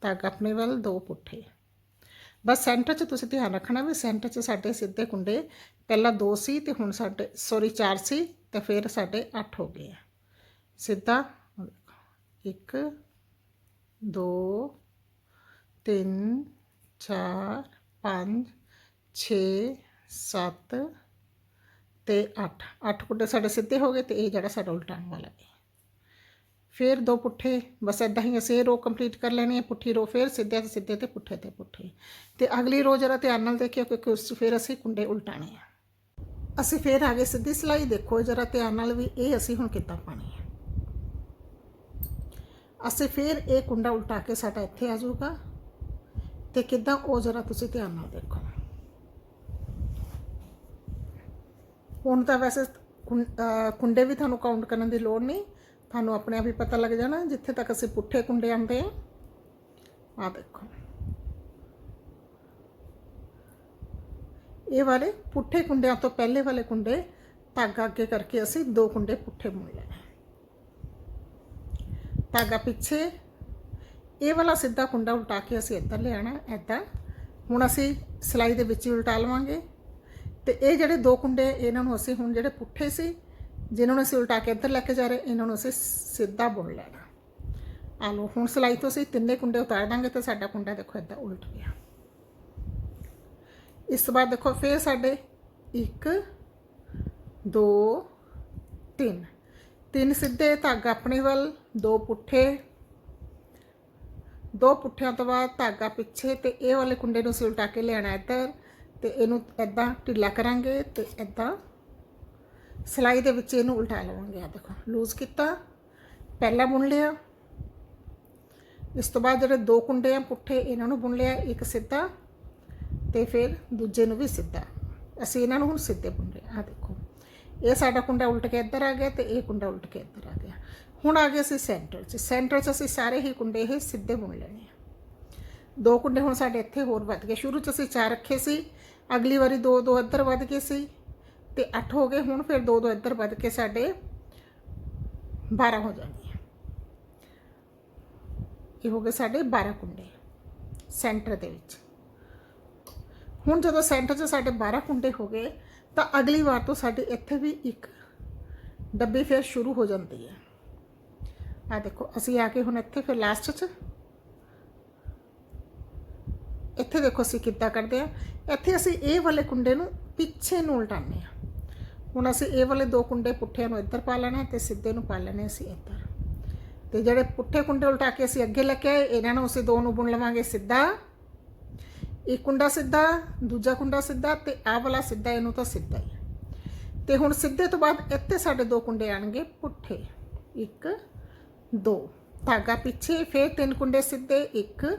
ਧਾਗਾ ਆਪਣੇ ਵੱਲ, ਦੋ ਪੁੱਠੇ। ਬਸ ਸੈਂਟਰ 'ਚ ਤੁਸੀਂ ਧਿਆਨ ਰੱਖਣਾ ਵੀ ਸੈਂਟਰ 'ਚ ਸਾਡੇ ਸਿੱਧੇ ਕੁੰਡੇ, ਪਹਿਲਾਂ ਦੋ ਸੀ ਤੇ ਹੁਣ ਸਾਡੇ ਸੌਰੀ ਚਾਰ ਸੀ ਤੇ ਫਿਰ ਸਾਡੇ 8 ਹੋ ਗਏ ਆ। ਸਿੱਧਾ 1 2 3 4 5 6 7 ਤੇ 8 8 ਕੁੰਡੇ ਸਾਡੇ ਸਿੱਧੇ ਹੋ ਗਏ ਤੇ ਇਹ ਜਿਹੜਾ ਸਾਡਾ ਉਲਟਾਉਣ ਵਾਲਾ ਹੈ। ਫਿਰ ਦੋ ਪੁੱਠੇ, ਬਸ ਇਦਾਂ ਹੀ ਅਸੀਂ ਰੋ ਕੰਪਲੀਟ ਕਰ ਲੈਣੀ ਹੈ ਪੁੱਠੀ ਰੋ ਫਿਰ ਸਿੱਧੇ ਤੇ ਸਿੱਧੇ ਤੇ ਪੁੱਠੇ ਤੇ ਪੁੱਠੇ। ਤੇ ਅਗਲੀ ਰੋ ਜਰਾ ਧਿਆਨ ਨਾਲ ਦੇਖਿਓ ਕਿਉਂਕਿ ਉਸ ਫਿਰ ਅਸੀਂ ਕੁੰਡੇ ਉਲਟਾਣੇ ਆ। ਅਸੀਂ ਫਿਰ ਗਏ ਸਿੱਧੀ ਸਿਲਾਈ, ਦੇਖੋ ਜਰਾ ਧਿਆਨ ਨਾਲ ਵੀ ਇਹ ਅਸੀਂ ਹੁਣ ਕਿੱਦਾਂ ਪਾਣੀ ਹੈ ਅਸੀਂ ਫਿਰ ਇਹ ਕੁੰਡਾ ਉਲਟਾ ਕੇ ਸਾਡਾ ਇੱਥੇ ਆ ਜਾਊਗਾ। ਤੇ ਕਿੱਦਾਂ ਉਹ ਜਰਾ ਤੁਸੀਂ ਧਿਆਨ ਨਾਲ ਦੇਖੋ। ਹੁਣ ਤਾਂ ਵੈਸੇ ਕੁੰ- ਕੁੰਡੇ ਵੀ ਤੁਹਾਨੂੰ ਕਾਊਂਟ ਕਰਨ ਦੀ ਲੋੜ ਨਹੀਂ। ਤੁਹਾਨੂੰ ਆਪਣੇ ਆਪ ਹੀ ਪਤਾ ਲੱਗ ਜਾਣਾ, ਜਿੱਥੇ ਤੱਕ ਅਸੀਂ ਪੁੱਠੇ ਕੁੰਡੇ ਆਉਂਦੇ ਆ ਆ ਦੇਖੋ। ਇਹ ਵਾਲੇ ਪੁੱਠੇ ਕੁੰਡਿਆਂ ਤੋਂ ਪਹਿਲੇ ਵਾਲੇ ਕੁੰਡੇ ਧਾਗਾ ਅੱਗੇ ਕਰਕੇ ਅਸੀਂ ਦੋ ਕੁੰਡੇ ਪੁੱਠੇ ਮੁੜ ਲੈਣੇ ਧਾਗਾ ਪਿੱਛੇ, ਇਹ ਵਾਲਾ ਸਿੱਧਾ ਕੁੰਡਾ ਉਲਟਾ ਕੇ ਅਸੀਂ ਇੱਧਰ ਲਿਆਣਾ ਇੱਦਾਂ ਹੁਣ ਅਸੀਂ ਸਿਲਾਈ ਦੇ ਵਿੱਚ ਹੀ ਉਲਟਾ ਲਵਾਂਗੇ। ਤੇ ਇਹ ਜਿਹੜੇ ਦੋ ਕੁੰਡੇ ਇਹਨਾਂ ਨੂੰ ਅਸੀਂ ਹੁਣ ਜਿਹੜੇ ਪੁੱਠੇ ਸੀ, ਜਿਨ੍ਹਾਂ ਨੂੰ ਅਸੀਂ ਉਲਟਾ ਕੇ ਇੱਧਰ ਲੈ ਕੇ ਜਾ ਰਹੇ, ਇਹਨਾਂ ਨੂੰ ਅਸੀਂ ਸਿੱਧਾ ਬੁਣ ਲੈਣਾ। ਆ ਲਓ, ਹੁਣ ਸਿਲਾਈ ਤੋਂ ਅਸੀਂ ਤਿੰਨੇ ਕੁੰਡੇ ਉਤਾਰ ਦਾਂਗੇ ਤੇ ਸਾਡਾ ਕੁੰਡਾ ਦੇਖੋ ਇੱਦਾਂ ਉਲਟ ਗਿਆ। ਇਸ ਤੋਂ ਬਾਅਦ ਦੇਖੋ ਫੇਰ ਸਾਡੇ 1 2 3 ਤਿੰਨ ਸਿੱਧੇ ਧਾਗਾ ਆਪਣੇ ਵੱਲ, ਦੋ ਪੁੱਠੇ। ਦੋ ਪੁੱਠਿਆਂ ਤੋਂ ਬਾਅਦ ਧਾਗਾ ਪਿੱਛੇ ਤੇ ਇਹ ਵਾਲੇ ਕੁੰਡੇ ਨੂੰ ਅਸੀਂ ਉਲਟਾ ਕੇ ਲਿਆਣਾ ਇੱਧਰ। ਤੇ ਇਹਨੂੰ ਇਦਾਂ ਢਿੱਲਾ ਕਰਾਂਗੇ ਤੇ ਇਦਾਂ ਸਿਲਾਈ ਦੇ ਵਿੱਚ ਇਹਨੂੰ ਉਲਟਾ ਲਵਾਂਗੇ ਆ ਦੇਖੋ ਲੂਜ਼ ਕੀਤਾ, ਪਹਿਲਾ ਬੁਣ ਲਿਆ। ਇਸ ਤੋਂ ਬਾਅਦ ਜਿਹੜੇ ਦੋ ਕੁੰਡੇ ਆ, ਪੁੱਠੇ, ਇਹਨਾਂ ਨੂੰ ਬੁਣ ਲਿਆ, ਇੱਕ ਸਿੱਧਾ ਤੇ ਫਿਰ ਦੂਜੇ ਨੂੰ ਵੀ ਸਿੱਧਾ। ਅਸੀਂ ਇਹਨਾਂ ਨੂੰ ਹੁਣ ਸਿੱਧੇ ਬੁਣ ਲਿਆ ਆ ਦੇਖੋ। ਇਹ ਸਾਡਾ ਕੁੰਡਾ ਉਲਟ ਕੇ ਇੱਧਰ ਆ ਗਿਆ ਤੇ ਇਹ ਕੁੰਡਾ ਉਲਟ ਕੇ ਇੱਧਰ ਆ ਗਿਆ। ਹੁਣ ਆ ਗਏ ਅਸੀਂ ਸੈਂਟਰ 'ਚ। ਸੈਂਟਰ 'ਚ ਅਸੀਂ ਸਾਰੇ ਹੀ ਕੁੰਡੇ ਇਹ ਸਿੱਧੇ ਬੁਣ ਲੈਣੇ ਆ। ਦੋ ਕੁੰਡੇ ਹੁਣ ਸਾਡੇ ਇੱਥੇ ਹੋਰ ਵੱਧ ਗਏ। ਸ਼ੁਰੂ 'ਚ ਅਸੀਂ ਚਾਰ ਰੱਖੇ ਸੀ ਅਗਲੀ ਵਾਰੀ ਦੋ ਦੋ ਇੱਧਰ ਵੱਧ ਗਏ ਸੀ ਤੇ 8 ਹੋ ਗਏ, ਹੁਣ ਫਿਰ ਦੋ ਦੋ ਇੱਧਰ ਵੱਧ ਕੇ ਸਾਡੇ 12 ਹੋ ਜਾਣਗੇ ਇਹ ਹੋ ਗਏ ਸਾਡੇ 12 ਕੁੰਡੇ ਸੈਂਟਰ ਦੇ ਵਿੱਚ। ਹੁਣ ਜਦੋਂ ਸੈਂਟਰ 'ਚ ਸਾਡੇ 12 ਕੁੰਡੇ ਹੋ ਗਏ, ਤਾਂ ਅਗਲੀ ਵਾਰ ਤੋਂ ਸਾਡੇ ਇੱਥੇ ਵੀ ਇੱਕ ਡੱਬੀ ਫੇਰ ਸ਼ੁਰੂ ਹੋ ਜਾਂਦੀ ਹੈ ਆ ਦੇਖੋ, ਅਸੀਂ ਆ ਕੇ ਹੁਣ ਇੱਥੇ ਫਿਰ ਲਾਸਟ 'ਚ ਇੱਥੇ ਦੇਖੋ ਅਸੀਂ ਕਿੱਦਾਂ ਕਰਦੇ ਆ ਇੱਥੇ ਅਸੀਂ ਇਹ ਵਾਲੇ ਕੁੰਡੇ ਨੂੰ ਪਿੱਛੇ ਨੂੰ ਉਲਟਾਉਂਦੇ ਆ ਹੁਣ ਅਸੀਂ ਇਹ ਵਾਲੇ ਦੋ ਕੁੰਡੇ ਪੁੱਠਿਆਂ ਨੂੰ ਇੱਧਰ ਪਾ ਲੈਣਾ, ਤੇ ਸਿੱਧੇ ਨੂੰ ਪਾ ਲੈਣੇ ਅਸੀਂ ਇੱਧਰ। ਤੇ ਜਿਹੜੇ ਪੁੱਠੇ ਕੁੰਡੇ ਉਲਟਾ ਕੇ ਅਸੀਂ ਅੱਗੇ ਲੈ ਕੇ ਆਏ, ਇਹਨਾਂ ਨੂੰ ਅਸੀਂ ਦੋ ਨੂੰ ਬੁਣ ਲਵਾਂਗੇ ਸਿੱਧਾ। ਇੱਕ ਕੁੰਡਾ ਸਿੱਧਾ, ਦੂਜਾ ਕੁੰਡਾ ਸਿੱਧਾ, ਤੇ ਆਹ ਵਾਲਾ ਸਿੱਧਾ, ਇਹਨੂੰ ਤਾਂ ਸਿੱਧਾ ਹੀ। ਹੈ। ਤੇ ਹੁਣ ਸਿੱਧੇ ਤੋਂ ਬਾਅਦ ਇੱਥੇ ਸਾਡੇ ਦੋ ਕੁੰਡੇ ਆਣਗੇ ਪੁੱਠੇ। ਇੱਕ, ਦੋ। ਧਾਗਾ ਪਿੱਛੇ, ਫਿਰ ਤਿੰਨ ਕੁੰਡੇ ਸਿੱਧੇ। ਇੱਕ,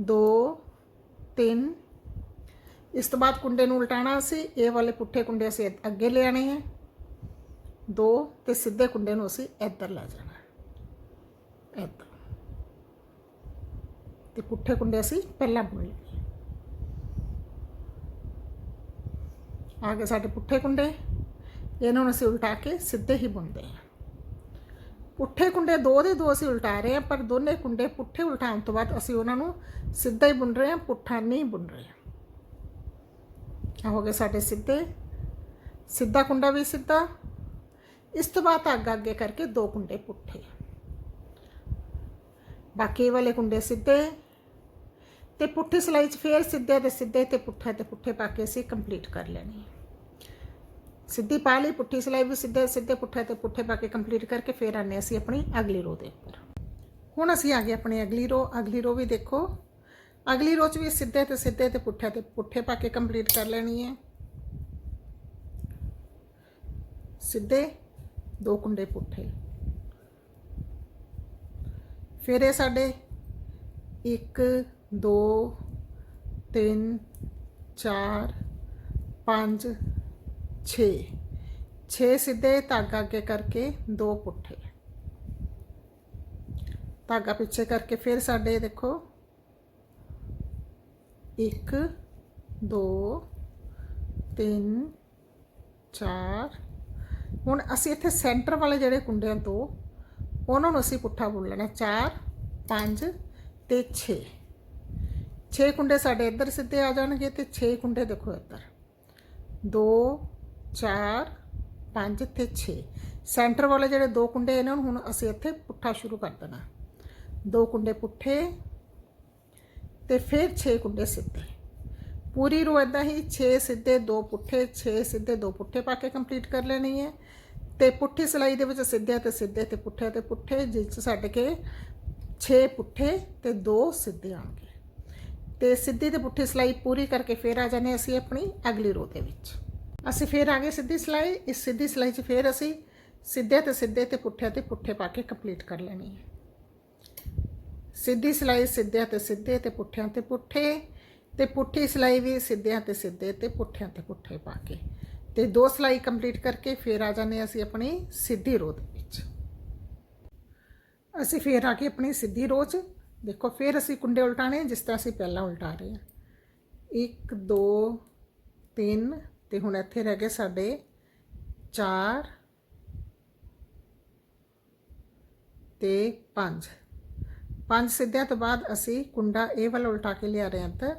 ਦੋ ਤਿੰਨ। ਇਸ ਤੋਂ ਬਾਅਦ ਕੁੰਡੇ ਨੂੰ ਉਲਟਾਣਾ ਅਸੀਂ, ਇਹ ਵਾਲੇ ਪੁੱਠੇ ਕੁੰਡੇ ਅਸੀਂ ਅੱਗੇ ਲੈ ਆਣੇ ਹੈ ਦੋ, ਤੇ ਸਿੱਧੇ ਕੁੰਡੇ ਨੂੰ ਅਸੀਂ ਇੱਧਰ ਲੈ ਜਾਣਾ। ਇੱਧਰ ਤੇ ਪੁੱਠੇ ਕੁੰਡੇ ਅਸੀਂ ਪਹਿਲਾਂ ਬੁਣ ਲਏ। ਆ ਗਏ ਸਾਡੇ ਪੁੱਠੇ ਕੁੰਡੇ। ਇਹਨਾਂ ਨੂੰ ਅਸੀਂ ਉਲਟਾ ਕੇ ਸਿੱਧੇ ਹੀ ਬੁਣਦੇ ਹਾਂ ਪੁੱਠੇ ਕੁੰਡੇ ਦੋ ਦੇ ਦੋ ਅਸੀਂ ਉਲਟਾ ਰਹੇ ਹਾਂ, ਪਰ ਦੋਨੇ ਕੁੰਡੇ ਪੁੱਠੇ ਉਲਟਾਉਣ ਤੋਂ ਬਾਅਦ ਅਸੀਂ ਉਹਨਾਂ ਨੂੰ ਸਿੱਧਾ ਹੀ ਬੁਣ ਰਹੇ ਹਾਂ, ਪੁੱਠਾ ਨਹੀਂ ਬੁਣ ਰਹੇ ਆ ਹੋ ਗਏ ਸਾਡੇ ਸਿੱਧੇ? ਸਿੱਧਾ ਕੁੰਡਾ ਵੀ ਸਿੱਧਾ। ਇਸ ਤੋਂ ਬਾਅਦ ਅੱਗੇ ਅੱਗੇ ਕਰਕੇ ਦੋ ਕੁੰਡੇ ਪੁੱਠੇ। ਬਾਕੀ ਵਾਲੇ ਕੁੰਡੇ ਸਿੱਧੇ। ਤੇ ਪੁੱਠੀ ਸਲਾਈ 'ਚ ਫੇਰ ਸਿੱਧੇ ਤੇ ਸਿੱਧੇ ਤੇ ਪੁੱਠਾ ਤੇ ਪੁੱਠੇ ਪਾ ਕੇ ਅਸੀਂ ਕੰਪਲੀਟ ਕਰ ਲੈਣੀ ਹੈ। ਸਿੱਧੀ ਪਾ ਲਈ, ਪੁੱਠੀ ਸਿਲਾਈ ਵੀ ਸਿੱਧੇ ਸਿੱਧੇ ਪੁੱਠੇ ਤੇ ਪੁੱਠੇ ਪਾ ਕੇ ਕੰਪਲੀਟ ਕਰਕੇ ਫੇਰ ਆਨੇ ਅਸੀਂ ਆਪਣੀ ਅਗਲੀ ਰੋ ਦੇ ਉੱਪਰ। ਹੁਣ ਅਸੀਂ ਆ ਗਏ ਆਪਣੀ ਅਗਲੀ ਰੋ ਅਗਲੀ ਰੋ ਵੀ ਦੇਖੋ। ਅਗਲੀ ਰੋ 'ਚ ਵੀ ਸਿੱਧੇ ਤੇ ਸਿੱਧੇ ਤੇ ਪੁੱਠੇ ਤੇ ਪੁੱਠੇ ਪਾ ਕੇ ਕੰਪਲੀਟ ਕਰ ਲੈਣੀ ਹੈ। ਸਿੱਧੇ, ਦੋ ਕੁੰਡੇ ਪੁੱਠੇ। ਫਿਰ ਇਹ ਸਾਡੇ 1 2 3 4 5 6 6 ਸਿੱਧੇ ਧਾਗਾ ਅੱਗੇ ਕਰਕੇ ਦੋ ਪੁੱਠੇ। ਧਾਗਾ ਪਿੱਛੇ ਕਰਕੇ ਫਿਰ ਸਾਡੇ ਦੇਖੋ। 1 2 3 4 ਹੁਣ ਅਸੀਂ ਇੱਥੇ ਸੈਂਟਰ ਵਾਲੇ ਜਿਹੜੇ ਕੁੰਡਿਆਂ ਤੋਂ ਉਹਨਾਂ ਨੂੰ ਅਸੀਂ ਪੁੱਠਾ ਬੁਣ ਲੈਣਾ। 4 5 ਤੇ 6 6 ਕੁੰਡੇ ਸਾਡੇ ਇੱਧਰ ਸਿੱਧੇ ਆ ਜਾਣਗੇ ਤੇ 6 ਕੁੰਡੇ ਦੇਖੋ ਇੱਧਰ। 2 4 5 ਤੇ 6 ਸੈਂਟਰ ਵਾਲੇ ਜਿਹੜੇ ਦੋ ਕੁੰਡੇ ਇਹਨਾਂ ਨੂੰ, ਹੁਣ ਅਸੀਂ ਇੱਥੇ ਪੁੱਠਾ ਸ਼ੁਰੂ ਕਰ ਦੇਣਾ। ਦੋ ਕੁੰਡੇ ਪੁੱਠੇ ਤੇ ਫਿਰ 6 ਕੁੰਡੇ ਸਿੱਧੇ। ਪੂਰੀ ਰੋ ਇਦਾਂ ਹੀ 6 ਸਿੱਧੇ, ਦੋ ਪੁੱਠੇ 6 ਸਿੱਧੇ, ਦੋ ਪੁੱਠੇ ਪਾ ਕੇ ਕੰਪਲੀਟ ਕਰ ਲੈਣੀ ਹੈ। ਤੇ ਪੁੱਠੀ ਸਲਾਈ ਦੇ ਵਿੱਚ ਸਿੱਧੇ ਤੇ ਸਿੱਧੇ ਤੇ ਪੁੱਠੇ ਤੇ ਪੁੱਠੇ, ਜਿਸ 'ਚ ਛੱਡ ਕੇ 6 ਪੁੱਠੇ ਤੇ 2 ਸਿੱਧੇ ਆਣਗੇ ਤੇ ਸਿੱਧੀ ਤੇ ਪੁੱਠੀ ਸਲਾਈ ਪੂਰੀ ਕਰਕੇ ਫੇਰ ਆ ਜਾਣੇ ਅਸੀਂ ਆਪਣੀ ਅਗਲੀ ਰੋ ਦੇ ਵਿੱਚ। ਅਸੀਂ ਫੇਰ ਆ ਗਏ ਸਿੱਧੀ ਸਿਲਾਈ, ਇਸ ਸਿੱਧੀ ਸਿਲਾਈ 'ਚ ਫੇਰ ਅਸੀਂ ਸਿੱਧੇ ਤੇ ਸਿੱਧੇ ਤੇ ਪੁੱਠੇ ਤੇ ਪੁੱਠੇ ਪਾ ਕੇ ਕੰਪਲੀਟ ਕਰ ਲੈਣੀ ਹੈ। ਸਿੱਧੀ ਸਿਲਾਈ ਸਿੱਧਿਆਂ ਤੇ ਸਿੱਧੇ ਤੇ ਪੁੱਠਿਆਂ ਤੇ ਪੁੱਠੇ ਤੇ ਪੁੱਠੀ ਸਿਲਾਈ ਵੀ ਸਿੱਧਿਆਂ ਤੇ ਸਿੱਧੇ ਤੇ ਪੁੱਠਿਆਂ ਤੇ ਪੁੱਠੇ ਪਾ ਕੇ ਤੇ ਦੋ ਸਿਲਾਈ ਕੰਪਲੀਟ ਕਰਕੇ ਫੇਰ ਆ ਜਾਂਦੇ ਹਾਂ ਅਸੀਂ ਆਪਣੀ ਸਿੱਧੀ ਰੋ ਦੇ ਵਿੱਚ। ਅਸੀਂ ਫੇਰ ਆ ਕੇ ਆਪਣੀ ਸਿੱਧੀ ਰੋਹ 'ਚ ਦੇਖੋ ਫੇਰ ਅਸੀਂ ਕੁੰਡੇ ਉਲਟਾਣੇ ਜਿਸ ਤਰ੍ਹਾਂ ਅਸੀਂ ਪਹਿਲਾਂ ਉਲਟਾ ਰਹੇ ਹਾਂ। 1 2 3 ਤੇ ਹੁਣ ਇੱਥੇ ਰਹਿ ਗਏ ਸਾਡੇ 4 ਤੇ 5 ਪੰਜ ਸਿੱਧਿਆਂ ਤੋਂ ਬਾਅਦ ਅਸੀਂ ਕੁੰਡਾ ਇਹ ਵੱਲ ਉਲਟਾ ਕੇ ਲਿਆ ਰਹੇ ਹਾਂ ਤਾਂ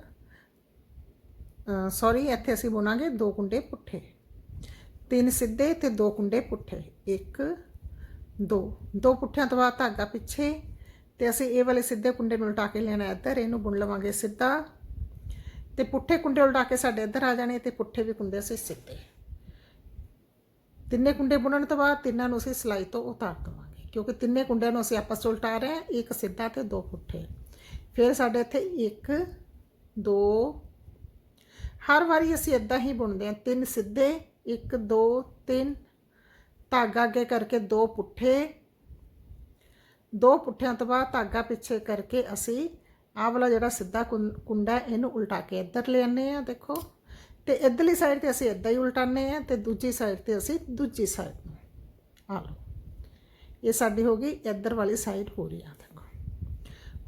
ਸੌਰੀ ਇੱਥੇ ਅਸੀਂ ਬੁਣਾਂਗੇ ਦੋ ਕੁੰਡੇ ਪੁੱਠੇ। ਤਿੰਨ ਸਿੱਧੇ ਤੇ ਦੋ ਕੁੰਡੇ ਪੁੱਠੇ। ਇੱਕ, ਦੋ। ਦੋ ਪੁੱਠਿਆਂ ਤੋਂ ਬਾਅਦ ਧਾਗਾ ਪਿੱਛੇ ਤੇ ਅਸੀਂ ਇਹ ਵਾਲੇ ਸਿੱਧੇ ਕੁੰਡੇ ਨੂੰ ਉਲਟਾ ਕੇ ਲੈਣਾ ਇੱਧਰ ਇਹਨੂੰ ਬੁਣ ਲਵਾਂਗੇ ਸਿੱਧਾ। ਤੇ ਪੁੱਠੇ ਕੁੰਡੇ ਉਲਟਾ ਕੇ ਸਾਡੇ ਇੱਧਰ ਆ ਜਾਣੇ, ਤੇ ਪੁੱਠੇ ਵੀ ਕੁੰਡੇ ਅਸੀਂ ਸਿੱਧੇ ਤਿੰਨੇ ਕੁੰਡੇ ਬੁਣਨ ਤੋਂ ਬਾਅਦ ਤਿੰਨਾਂ ਨੂੰ ਅਸੀਂ ਸਲਾਈ ਤੋਂ ਉਤਾਰ ਦਵਾਂਗੇ, ਕਿਉਂਕਿ ਤਿੰਨੇ ਕੁੰਡਿਆਂ ਨੂੰ ਅਸੀਂ ਆਪਸ ਵਿੱਚ ਉਲਟਾ ਰਹੇ ਹਾਂ, ਇੱਕ ਸਿੱਧਾ ਤੇ ਦੋ ਪੁੱਠੇ। ਫਿਰ ਸਾਡੇ ਇੱਥੇ 1 2 ਹਰ ਵਾਰੀ ਅਸੀਂ ਇਦਾਂ ਹੀ ਬੁਣਦੇ ਹਾਂ, ਤਿੰਨ ਸਿੱਧੇ 1 2 3 ਧਾਗਾ ਅੱਗੇ ਕਰਕੇ ਦੋ ਪੁੱਠੇ। ਦੋ ਪੁੱਠਿਆਂ ਤੋਂ ਬਾਅਦ ਧਾਗਾ ਪਿੱਛੇ ਕਰਕੇ ਅਸੀਂ ਆਹ ਵਾਲਾ ਜਿਹੜਾ ਸਿੱਧਾ ਕੁੰ- ਕੁੰਡਾ ਇਹਨੂੰ ਉਲਟਾ ਕੇ ਇੱਧਰ ਲੈ ਆਨੇ ਆ ਦੇਖੋ। ਤੇ ਇੱਧਰਲੀ ਸਾਈਡ ਤੇ ਅਸੀਂ ਇਦਾਂ ਹੀ ਉਲਟਾਨੇ ਆ ਤੇ ਦੂਜੀ ਸਾਈਡ ਤੇ ਅਸੀਂ ਦੂਜੀ ਸਾਈਡ ਨੂੰ। ਆ ਲਓ। ਇਹ ਸਾਡੀ ਹੋ ਗਈ ਇੱਧਰ ਵਾਲੀ ਸਾਈਡ ਹੋ ਰਹੀ ਆ, ਦੇਖੋ।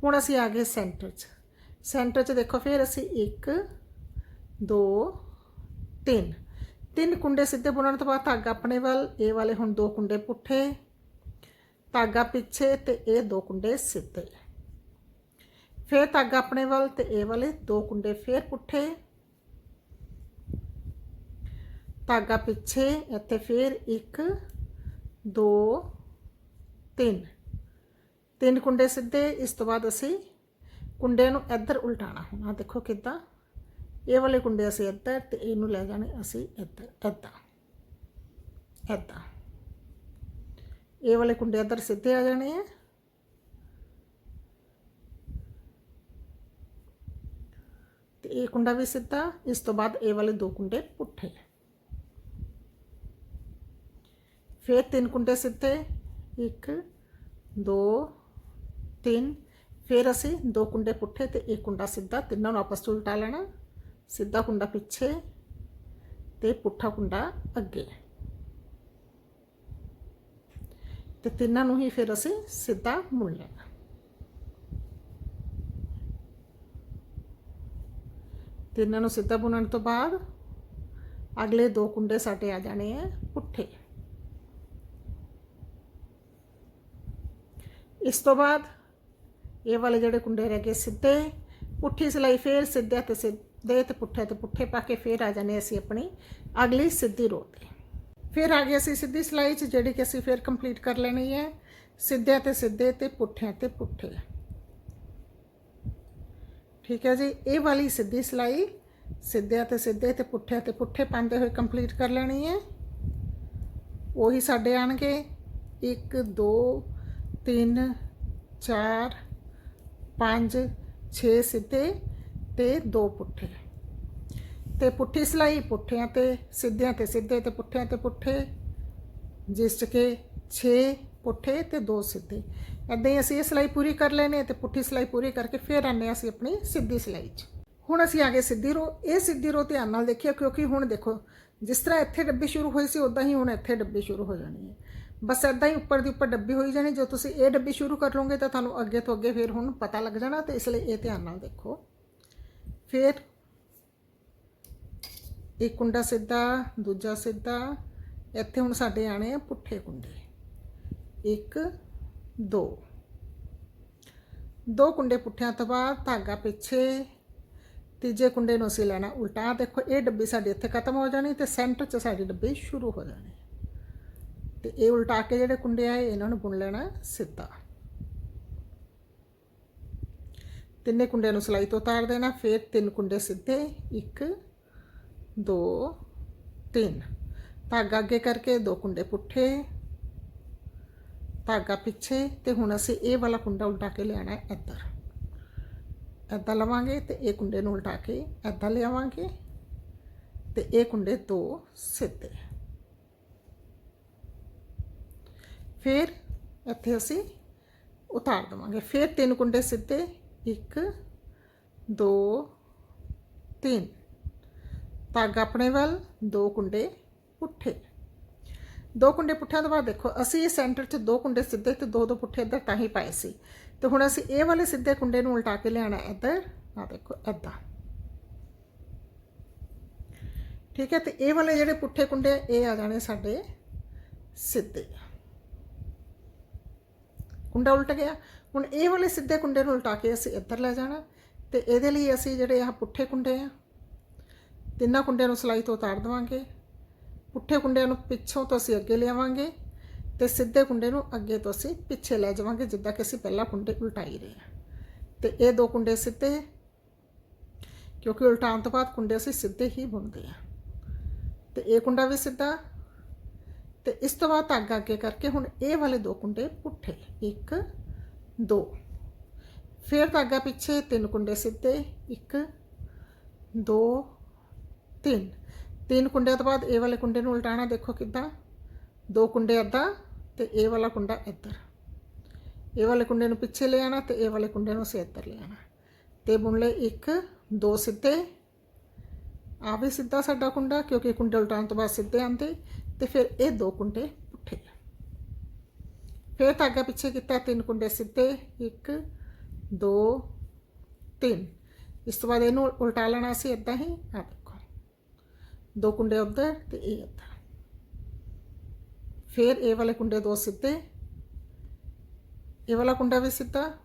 ਹੁਣ ਅਸੀਂ ਆ ਗਏ ਸੈਂਟਰ 'ਚ। ਸੈਂਟਰ 'ਚ ਦੇਖੋ, ਫਿਰ ਅਸੀਂ 1 2 3 ਤਿੰਨ ਕੁੰਡੇ ਸਿੱਧੇ ਬੁਣਨ ਤੋਂ ਬਾਅਦ ਧਾਗਾ ਆਪਣੇ ਵੱਲ, ਇਹ ਵਾਲੇ ਹੁਣ ਦੋ ਕੁੰਡੇ ਪੁੱਠੇ, ਧਾਗਾ ਪਿੱਛੇ ਤੇ ਇਹ ਦੋ ਕੁੰਡੇ ਸਿੱਧੇ। ਫਿਰ ਧਾਗਾ ਆਪਣੇ ਵੱਲ ਤੇ ਇਹ ਵਾਲੇ ਦੋ ਕੁੰਡੇ ਫੇਰ ਪੁੱਠੇ। ਧਾਗਾ ਪਿੱਛੇ, ਇੱਥੇ ਫਿਰ 1 2 3 ਤਿੰਨ ਕੁੰਡੇ ਸਿੱਧੇ, ਇਸ ਤੋਂ ਬਾਅਦ ਅਸੀਂ ਕੁੰਡੇ ਨੂੰ ਇੱਧਰ ਉਲਟਾਣਾ ਹੁਣ। ਆਹ ਦੇਖੋ ਕਿੱਦਾਂ। ਇਹ ਵਾਲੇ ਕੁੰਡੇ ਅਸੀਂ ਇੱਧਰ ਤੇ ਇਹਨੂੰ ਲੈ ਜਾਣੇ ਅਸੀਂ ਇੱਧਰ, ਇੱਦਾਂ। ਇੱਦਾਂ। ਇਹ ਵਾਲੇ ਕੁੰਡੇ ਇੱਧਰ ਸਿੱਧੇ ਆ ਜਾਣੇ ਆ। ਤੇ ਇਹ ਕੁੰਡਾ ਵੀ ਸਿੱਧਾ ਇਸ ਤੋਂ ਬਾਅਦ ਇਹ ਵਾਲੇ ਦੋ ਕੁੰਡੇ ਪੁੱਠੇ ਫਿਰ ਤਿੰਨ ਕੁੰਡੇ ਸਿੱਧੇ 1 2 3 ਫਿਰ ਅਸੀਂ ਦੋ ਕੁੰਡੇ ਪੁੱਠੇ ਤੇ ਇੱਕ ਕੁੰਡਾ ਸਿੱਧਾ ਤਿੰਨਾਂ ਨੂੰ ਆਪਸ ਵਿੱਚ ਉਲਟਾ ਲੈਣਾ ਸਿੱਧਾ ਕੁੰਡਾ ਪਿੱਛੇ ਤੇ ਪੁੱਠਾ ਕੁੰਡਾ ਅੱਗੇ ਤੇ ਤਿੰਨਾਂ ਨੂੰ ਹੀ ਫਿਰ ਅਸੀਂ ਸਿੱਧਾ ਮੁੜ ਲੈਣਾ ਤਿੰਨਾਂ ਨੂੰ ਸਿੱਧਾ ਬੁਣਨ ਤੋਂ ਬਾਅਦ ਅਗਲੇ ਦੋ ਕੁੰਡੇ ਸਾਡੇ ਆ ਜਾਣੇ ਆ ਪੁੱਠੇ। ਇਸ ਤੋਂ ਬਾਅਦ ਇਹ ਵਾਲੇ ਜਿਹੜੇ ਕੁੰਡੇ ਰਹਿ ਗਏ ਸਿੱਧੇ, ਪੁੱਠੀ ਸਿਲਾਈ ਫੇਰ ਸਿੱਧੇ ਤੇ ਸਿੱਧੇ ਤੇ ਪੁੱਠੇ ਤੇ ਪੁੱਠੇ ਪਾ ਕੇ ਫੇਰ ਆ ਜਾਣੇ ਅਸੀਂ ਆਪਣੀ ਅਗਲੀ ਸਿੱਧੀ ਰੋ ਤੇ। ਫਿਰ ਆ ਗਏ ਅਸੀਂ ਸਿੱਧੀ ਸਿਲਾਈ 'ਚ, ਜਿਹੜੀ ਕਿ ਅਸੀਂ ਫਿਰ ਕੰਪਲੀਟ ਕਰ ਲੈਣੀ ਹੈ ਸਿੱਧੇ ਤੇ ਸਿੱਧੇ ਤੇ ਪੁੱਠਿਆਂ ਤੇ ਪੁੱਠੇ। ਠੀਕ ਹੈ ਜੀ, ਇਹ ਵਾਲੀ ਸਿੱਧੀ ਸਿਲਾਈ ਸਿੱਧੇ ਤੇ ਸਿੱਧੇ ਤੇ ਪੁੱਠੇ ਤੇ ਪੁੱਠੇ ਪਾਉਂਦੇ ਹੋਏ ਕੰਪਲੀਟ ਕਰ ਲੈਣੀ ਹੈ। ਉਹੀ ਸਾਡੇ ਆਣਗੇ। 1 2 3 4 5 6 ਸਿੱਧੇ ਤੇ 2 ਪੁੱਠੇ। ਤੇ ਪੁੱਠੀ ਸਿਲਾਈ ਪੁੱਠਿਆਂ ਤੇ, ਸਿੱਧਿਆਂ ਤੇ ਸਿੱਧੇ ਤੇ ਪੁੱਠਿਆਂ ਤੇ ਪੁੱਠੇ, ਜਿਸ 'ਚ ਕਿ 6 ਪੁੱਠੇ ਤੇ ਦੋ ਸਿੱਧੇ। ਏਦਾਂ ਹੀ ਅਸੀਂ ਇਹ ਸਿਲਾਈ ਪੂਰੀ ਕਰ ਲੈਣੀ ਹੈ ਤੇ ਪੁੱਠੀ ਸਿਲਾਈ ਪੂਰੀ ਕਰਕੇ ਫਿਰ ਆਨੇ ਅਸੀਂ ਆਪਣੀ ਸਿੱਧੀ ਸਿਲਾਈ 'ਚ। ਹੁਣ ਅਸੀਂ ਆ ਗਏ ਸਿੱਧੀ ਰੋ। ਇਹ ਸਿੱਧੀ ਰੋ ਧਿਆਨ ਨਾਲ ਦੇਖਿਓ ਕਿਉਂਕਿ ਹੁਣ ਦੇਖੋ, ਜਿਸ ਤਰ੍ਹਾਂ ਇੱਥੇ ਡੱਬੀ ਸ਼ੁਰੂ ਹੋਈ ਸੀ ਉਦਾਂ ਹੀ ਹੁਣ ਇੱਥੇ ਡੱਬੀ ਸ਼ੁਰੂ ਹੋ ਜਾਣੀ ਹੈ ਬਸ ਏਦਾਂ ਹੀ ਉੱਪਰ ਦੀ ਉੱਪਰ ਡੱਬੀ ਹੋਈ ਜਾਣੀ। ਜੋ ਤੁਸੀਂ ਇਹ ਡੱਬੀ ਸ਼ੁਰੂ ਕਰ ਲਓਗੇ ਤਾਂ ਤੁਹਾਨੂੰ ਅੱਗੇ ਤੋਂ ਅੱਗੇ ਫਿਰ ਹੁਣ ਪਤਾ ਲੱਗ ਜਾਣਾ ਤੇ ਇਸ ਲਈ ਇਹ ਧਿਆਨ ਨਾਲ ਦੇਖੋ। ਫਿਰ ਇੱਕ ਕੁੰਡਾ ਸਿੱਧਾ, ਦੂਜਾ ਸਿੱਧਾ। ਇੱਥੇ ਹੁਣ ਸਾਡੇ ਆਣੇ ਆ ਪੁੱਠੇ ਕੁੰਡੇ। ਇੱਕ, ਦੋ। ਦੋ ਕੁੰਡੇ ਪੁੱਠਿਆਂ ਤੋਂ ਬਾਅਦ ਧਾਗਾ ਪਿੱਛੇ, ਤੀਜੇ ਕੁੰਡੇ ਨੂੰ ਅਸੀਂ ਲੈਣਾ ਉਲਟਾ। ਦੇਖੋ, ਇਹ ਡੱਬੀ ਸਾਡੀ ਇੱਥੇ ਖਤਮ ਹੋ ਜਾਣੀ ਤੇ ਸੈਂਟਰ 'ਚ ਸਾਡੀ ਡੱਬੀ ਸ਼ੁਰੂ ਹੋ ਜਾਣੀ। ਤੇ ਇਹ ਉਲਟਾ ਕੇ ਜਿਹੜੇ ਕੁੰਡੇ ਆਏ, ਇਹਨਾਂ ਨੂੰ ਬੁਣ ਲੈਣਾ ਸਿੱਧਾ। ਤਿੰਨੇ ਕੁੰਡਿਆਂ ਨੂੰ ਸਲਾਈ ਤੋਂ ਉਤਾਰ ਦੇਣਾ, ਫਿਰ ਤਿੰਨ ਕੁੰਡੇ ਸਿੱਧੇ, ਇੱਕ, ਦੋ, ਤਿੰਨ। ਧਾਗਾ ਅੱਗੇ ਕਰਕੇ ਦੋ ਕੁੰਡੇ ਪੁੱਠੇ ਧਾਗਾ ਪਿੱਛੇ ਤੇ ਹੁਣ ਅਸੀਂ ਇਹ ਵਾਲਾ ਕੁੰਡਾ ਉਲਟਾ ਕੇ ਲਿਆਣਾ ਹੈ ਇੱਧਰ। ਇੱਦਾਂ ਲਵਾਂਗੇ ਤੇ ਇਹ ਕੁੰਡੇ ਨੂੰ ਉਲਟਾ ਕੇ ਇੱਦਾਂ ਲਿਆਵਾਂਗੇ ਤੇ ਇਹ ਕੁੰਡੇ ਦੋ ਸਿੱਧੇ। ਫਿਰ ਇੱਥੇ ਅਸੀਂ ਉਤਾਰ ਦਵਾਂਗੇ। ਫਿਰ ਤਿੰਨ ਕੁੰਡੇ ਸਿੱਧੇ 1 2 3 ਧਾਗਾ ਆਪਣੇ ਵੱਲ, ਦੋ ਕੁੰਡੇ ਪੁੱਠੇ। ਦੋ ਕੁੰਡੇ ਪੁੱਠਿਆਂ ਤੋਂ ਬਾਅਦ ਦੇਖੋ ਅਸੀਂ ਇਹ ਸੈਂਟਰ 'ਚ ਦੋ ਕੁੰਡੇ ਸਿੱਧੇ ਤੇ ਦੋ ਦੋ ਪੁੱਠੇ ਇੱਧਰ ਤਾਂ ਹੀ ਪਾਏ ਸੀ। ਤੇ ਹੁਣ ਅਸੀਂ ਇਹ ਵਾਲੇ ਸਿੱਧੇ ਕੁੰਡੇ ਨੂੰ ਉਲਟਾ ਕੇ ਲਿਆਣਾ ਇੱਧਰ। ਆ ਦੇਖੋ ਇੱਦਾਂ ਠੀਕ ਹੈ ਤੇ ਇਹ ਵਾਲੇ ਜਿਹੜੇ ਪੁੱਠੇ ਕੁੰਡੇ ਆ, ਇਹ ਆ ਜਾਣੇ ਸਾਡੇ ਸਿੱਧੇ। ਕੁੰਡਾ ਉਲਟ ਗਿਆ। ਹੁਣ ਇਹ ਵਾਲੇ ਸਿੱਧੇ ਕੁੰਡੇ ਨੂੰ ਉਲਟਾ ਕੇ ਅਸੀਂ ਇੱਧਰ ਲੈ ਜਾਣਾ। ਤੇ ਇਹਦੇ ਲਈ ਅਸੀਂ ਜਿਹੜੇ ਆ ਪੁੱਠੇ ਕੁੰਡੇ ਆ ਤਿੰਨਾਂ ਕੁੰਡਿਆਂ ਨੂੰ ਸਲਾਈ ਤੋਂ ਉਤਾਰ ਦਵਾਂਗੇ। ਪੁੱਠੇ ਕੁੰਡਿਆਂ ਨੂੰ ਪਿੱਛੋਂ ਤੋਂ ਅਸੀਂ ਅੱਗੇ ਲਿਆਵਾਂਗੇ ਤੇ ਸਿੱਧੇ ਕੁੰਡੇ ਨੂੰ ਅੱਗੇ ਤੋਂ ਅਸੀਂ ਪਿੱਛੇ ਲੈ ਜਾਵਾਂਗੇ, ਜਿੱਦਾਂ ਕਿ ਅਸੀਂ ਪਹਿਲਾਂ ਕੁੰਡੇ ਉਲਟਾਈ ਰਹੇ ਹਾਂ। ਤੇ ਇਹ ਦੋ ਕੁੰਡੇ ਸਿੱਧੇ ਕਿਉਂਕਿ ਉਲਟਾਉਣ ਤੋਂ ਬਾਅਦ ਕੁੰਡੇ ਅਸੀਂ ਸਿੱਧੇ ਹੀ ਬੁਣਦੇ ਆ ਤੇ ਇਹ ਕੁੰਡਾ ਵੀ ਸਿੱਧਾ, ਤੇ ਇਸ ਤੋਂ ਬਾਅਦ ਧਾਗਾ ਅੱਗੇ ਕਰਕੇ ਹੁਣ ਇਹ ਵਾਲੇ ਦੋ ਕੁੰਡੇ ਪੁੱਠੇ 1 2 ਫਿਰ ਧਾਗਾ ਪਿੱਛੇ ਤਿੰਨ ਕੁੰਡੇ ਸਿੱਧੇ 1 2 ਤਿੰਨ। ਤਿੰਨ ਕੁੰਡਿਆਂ ਤੋਂ ਬਾਅਦ ਇਹ ਵਾਲੇ ਕੁੰਡੇ ਨੂੰ ਉਲਟਾਣਾ ਦੇਖੋ ਕਿੱਦਾਂ। ਦੋ ਕੁੰਡੇ ਅੱਧਾ ਤੇ ਇਹ ਵਾਲਾ ਕੁੰਡਾ ਇੱਧਰ। ਇਹ ਵਾਲੇ ਕੁੰਡੇ ਨੂੰ ਪਿੱਛੇ ਲੈ ਆਣਾ ਤੇ ਇਹ ਵਾਲੇ ਕੁੰਡੇ ਨੂੰ ਅਸੀਂ ਇੱਧਰ ਲੈ ਆਣਾ ਤੇ ਬੁਣ ਲਏ ਇੱਕ, ਦੋ ਸਿੱਧੇ। ਆ ਵੀ ਸਿੱਧਾ ਸਾਡਾ ਕੁੰਡਾ, ਕਿਉਂਕਿ ਕੁੰਡੇ ਉਲਟਾਉਣ ਤੋਂ ਬਾਅਦ ਸਿੱਧੇ ਆਂਦੇ ਤੇ ਫਿਰ ਇਹ ਦੋ ਕੁੰਡੇ ਪੁੱਠੇ। ਫਿਰ ਧਾਗਾ ਪਿੱਛੇ ਕੀਤਾ, ਤਿੰਨ ਕੁੰਡੇ ਸਿੱਧੇ 1 2 3 ਇਸ ਤੋਂ ਬਾਅਦ ਇਹਨੂੰ ਉਲਟਾ ਲੈਣਾ ਸੀ ਇਦਾਂ ਹੀ ਆ ਦੇਖੋ। ਦੋ ਕੁੰਡੇ ਉੱਧਰ ਤੇ ਇਹ ਉੱਧਰ। ਫਿਰ ਇਹ ਵਾਲੇ ਕੁੰਡੇ ਦੋ ਸਿੱਧੇ। ਇਹ ਵਾਲਾ ਕੁੰਡਾ ਵੀ ਸਿੱਧਾ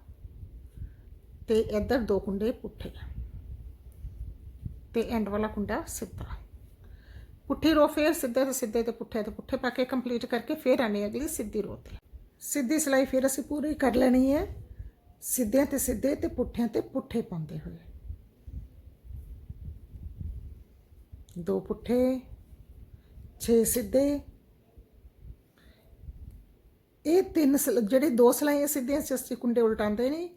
ਤੇ ਇੱਧਰ ਦੋ ਕੁੰਡੇ ਪੁੱਠੇ। ਤੇ ਐਂਡ ਵਾਲਾ ਕੁੰਡਾ ਸਿੱਧਾ। ਪੁੱਠੀ ਰੋ ਫੇਰ ਸਿੱਧੇ ਤੇ ਸਿੱਧੇ ਤੇ ਪੁੱਠੇ ਤੇ ਪੁੱਠੇ ਪਾ ਕੇ ਕੰਪਲੀਟ ਕਰਕੇ ਫੇਰ ਆਣੀ ਅਗਲੀ ਸਿੱਧੀ ਰੋ ਤੇ। ਸਿੱਧੀ ਸਿਲਾਈ ਫਿਰ ਅਸੀਂ ਪੂਰੀ ਕਰ ਲੈਣੀ ਹੈ। ਸਿੱਧਿਆਂ ਤੇ ਸਿੱਧੇ ਤੇ ਪੁੱਠਿਆਂ ਤੇ ਪੁੱਠੇ ਪਾਉਂਦੇ ਹੋਏ। ਦੋ ਪੁੱਠੇ 6 ਸਿੱਧੇ। ਇਹ ਤਿੰਨ ਸਲ- ਜਿਹੜੇ ਦੋ ਸਲਾਈਆਂ ਸਿੱਧੀਆਂ ਚ ਅਸੀਂ ਕੁੰਡੇ ਉਲਟਾਉਂਦੇ ਨੇ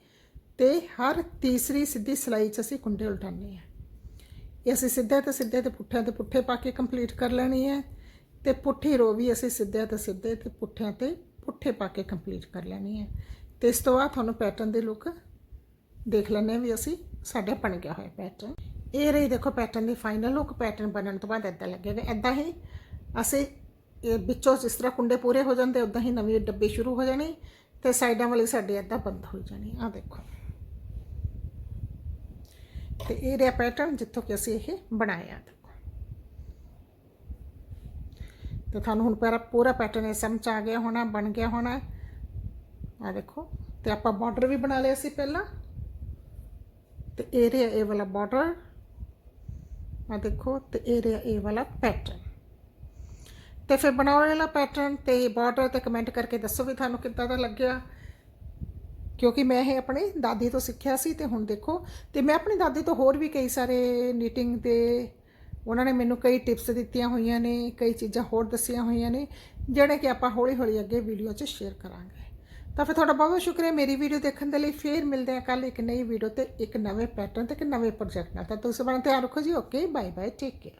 ਤੇ ਹਰ ਤੀਸਰੀ ਸਿੱਧੀ ਸਲਾਈ ਚ ਅਸੀਂ ਕੁੰਡੇ ਉਲਟਾਉਂਦੇ ਆ ਇਹ ਅਸੀਂ ਸਿੱਧੇ ਤੇ ਸਿੱਧੇ ਤੇ ਪੁੱਠਿਆਂ ਤੇ ਪੁੱਠੇ ਪਾ ਕੇ ਕੰਪਲੀਟ ਕਰ ਲੈਣੀ ਹੈ ਤੇ ਪੁੱਠੀ ਰੋ ਵੀ ਅਸੀਂ ਸਿੱਧੇ ਤੇ ਸਿੱਧੇ ਤੇ ਪੁੱਠਿਆਂ ਤੇ ਪੁੱਠੇ ਪਾ ਕੇ ਕੰਪਲੀਟ ਕਰ ਲੈਣੀ ਹੈ। ਤੇ ਇਸ ਤੋਂ ਬਾਅਦ ਤੁਹਾਨੂੰ ਪੈਟਰਨ ਦੀ ਲੁੱਕ ਦੇਖ ਲੈਂਦੇ ਹਾਂ ਵੀ ਅਸੀਂ ਸਾਡਾ ਬਣ ਗਿਆ ਹੋਇਆ ਪੈਟਰਨ ਇਹ ਰਹੀ ਦੇਖੋ ਪੈਟਰਨ ਦੀ ਫਾਈਨਲ ਲੁੱਕ ਪੈਟਰਨ ਬਣਨ ਤੋਂ ਬਾਅਦ ਇਦਾਂ ਲੱਗੇਗਾ ਇਦਾਂ ਹੀ ਅਸੀਂ ਇਹ ਵਿੱਚੋਂ ਜਿਸ ਤਰ੍ਹਾਂ ਕੁੰਡੇ ਪੂਰੇ ਹੋ ਜਾਂਦੇ ਉਦਾਂ ਹੀ ਨਵੀਂ ਡੱਬੀ ਸ਼ੁਰੂ ਹੋ ਜਾਣੀ ਤੇ ਸਾਈਡਾਂ ਵਾਲੀ ਸਾਡੀ ਇਦਾਂ ਬੰਦ ਹੋ ਜਾਣੀ ਆ ਦੇਖੋ। ਤੇ ਇਹ ਰਿਹਾ ਪੈਟਰਨ ਜਿੱਥੋਂ ਕਿ ਅਸੀਂ ਇਹ ਬਣਾਇਆ ਦੇਖੋ। ਤੇ ਤੁਹਾਨੂੰ ਹੁਣ ਪੂਰਾ ਪੂਰਾ ਪੈਟਰਨ ਇਹ ਸਮਝ ਆ ਗਿਆ ਹੋਣਾ, ਬਣ ਗਿਆ ਹੋਣਾ। ਆ ਦੇਖੋ, ਤੇ ਆਪਾਂ ਬਾਰਡਰ ਵੀ ਬਣਾ ਲਿਆ ਸੀ ਪਹਿਲਾਂ। ਤੇ ਇਹ ਰਿਹਾ ਇਹ ਵਾਲਾ ਬਾਰਡਰ ਆ ਦੇਖੋ ਤੇ ਇਹ ਰਿਹਾ ਇਹ ਵਾਲਾ ਪੈਟਰਨ ਤੇ ਫਿਰ ਬਣਾਉਣ ਵਾਲਾ ਪੈਟਰਨ ਤੇ ਬਾਰਡਰ ਤੇ ਕਮੈਂਟ ਕਰਕੇ ਦੱਸੋ ਵੀ ਤੁਹਾਨੂੰ ਕਿੱਦਾਂ ਦਾ ਲੱਗਿਆ। ਕਿਉਂਕਿ ਮੈਂ ਇਹ ਆਪਣੀ ਦਾਦੀ ਤੋਂ ਸਿੱਖਿਆ ਸੀ ਤੇ ਹੁਣ ਦੇਖੋ, ਤੇ ਮੈਂ ਆਪਣੀ ਦਾਦੀ ਤੋਂ ਹੋਰ ਵੀ ਕਈ ਸਾਰੇ ਨੀਟਿੰਗ ਦੇ ਉਹਨਾਂ ਨੇ ਮੈਨੂੰ ਕਈ ਟਿਪਸ ਦਿੱਤੀਆਂ ਹੋਈਆਂ ਨੇ, ਕਈ ਚੀਜ਼ਾਂ ਹੋਰ ਦੱਸੀਆਂ ਹੋਈਆਂ ਨੇ, ਜਿਹੜੇ ਕਿ ਆਪਾਂ ਹੌਲੀ ਹੌਲੀ ਅੱਗੇ ਵੀਡੀਓ 'ਚ ਸ਼ੇਅਰ ਕਰਾਂਗੇ। ਤਾਂ ਫਿਰ ਤੁਹਾਡਾ ਬਹੁਤ ਬਹੁਤ ਸ਼ੁਕਰੀਆ। ਮੇਰੀ ਵੀਡੀਓ ਦੇਖਣ ਦੇ ਲਈ ਫੇਰ ਮਿਲਦੇ ਹਾਂ ਕੱਲ ਇੱਕ ਨਈ ਵੀਡੀਓ ਤੇ ਇੱਕ ਨਵੇਂ ਪੈਟਰਨ ਤੇ ਇੱਕ ਨਵੇਂ ਪ੍ਰੋਜੈਕਟ ਨਾਲ। ਤਾਂ ਤੁਸੀਂ ਬਣਾ ਧਿਆਨ ਰੱਖੋ ਜੀ। Okay bye bye take care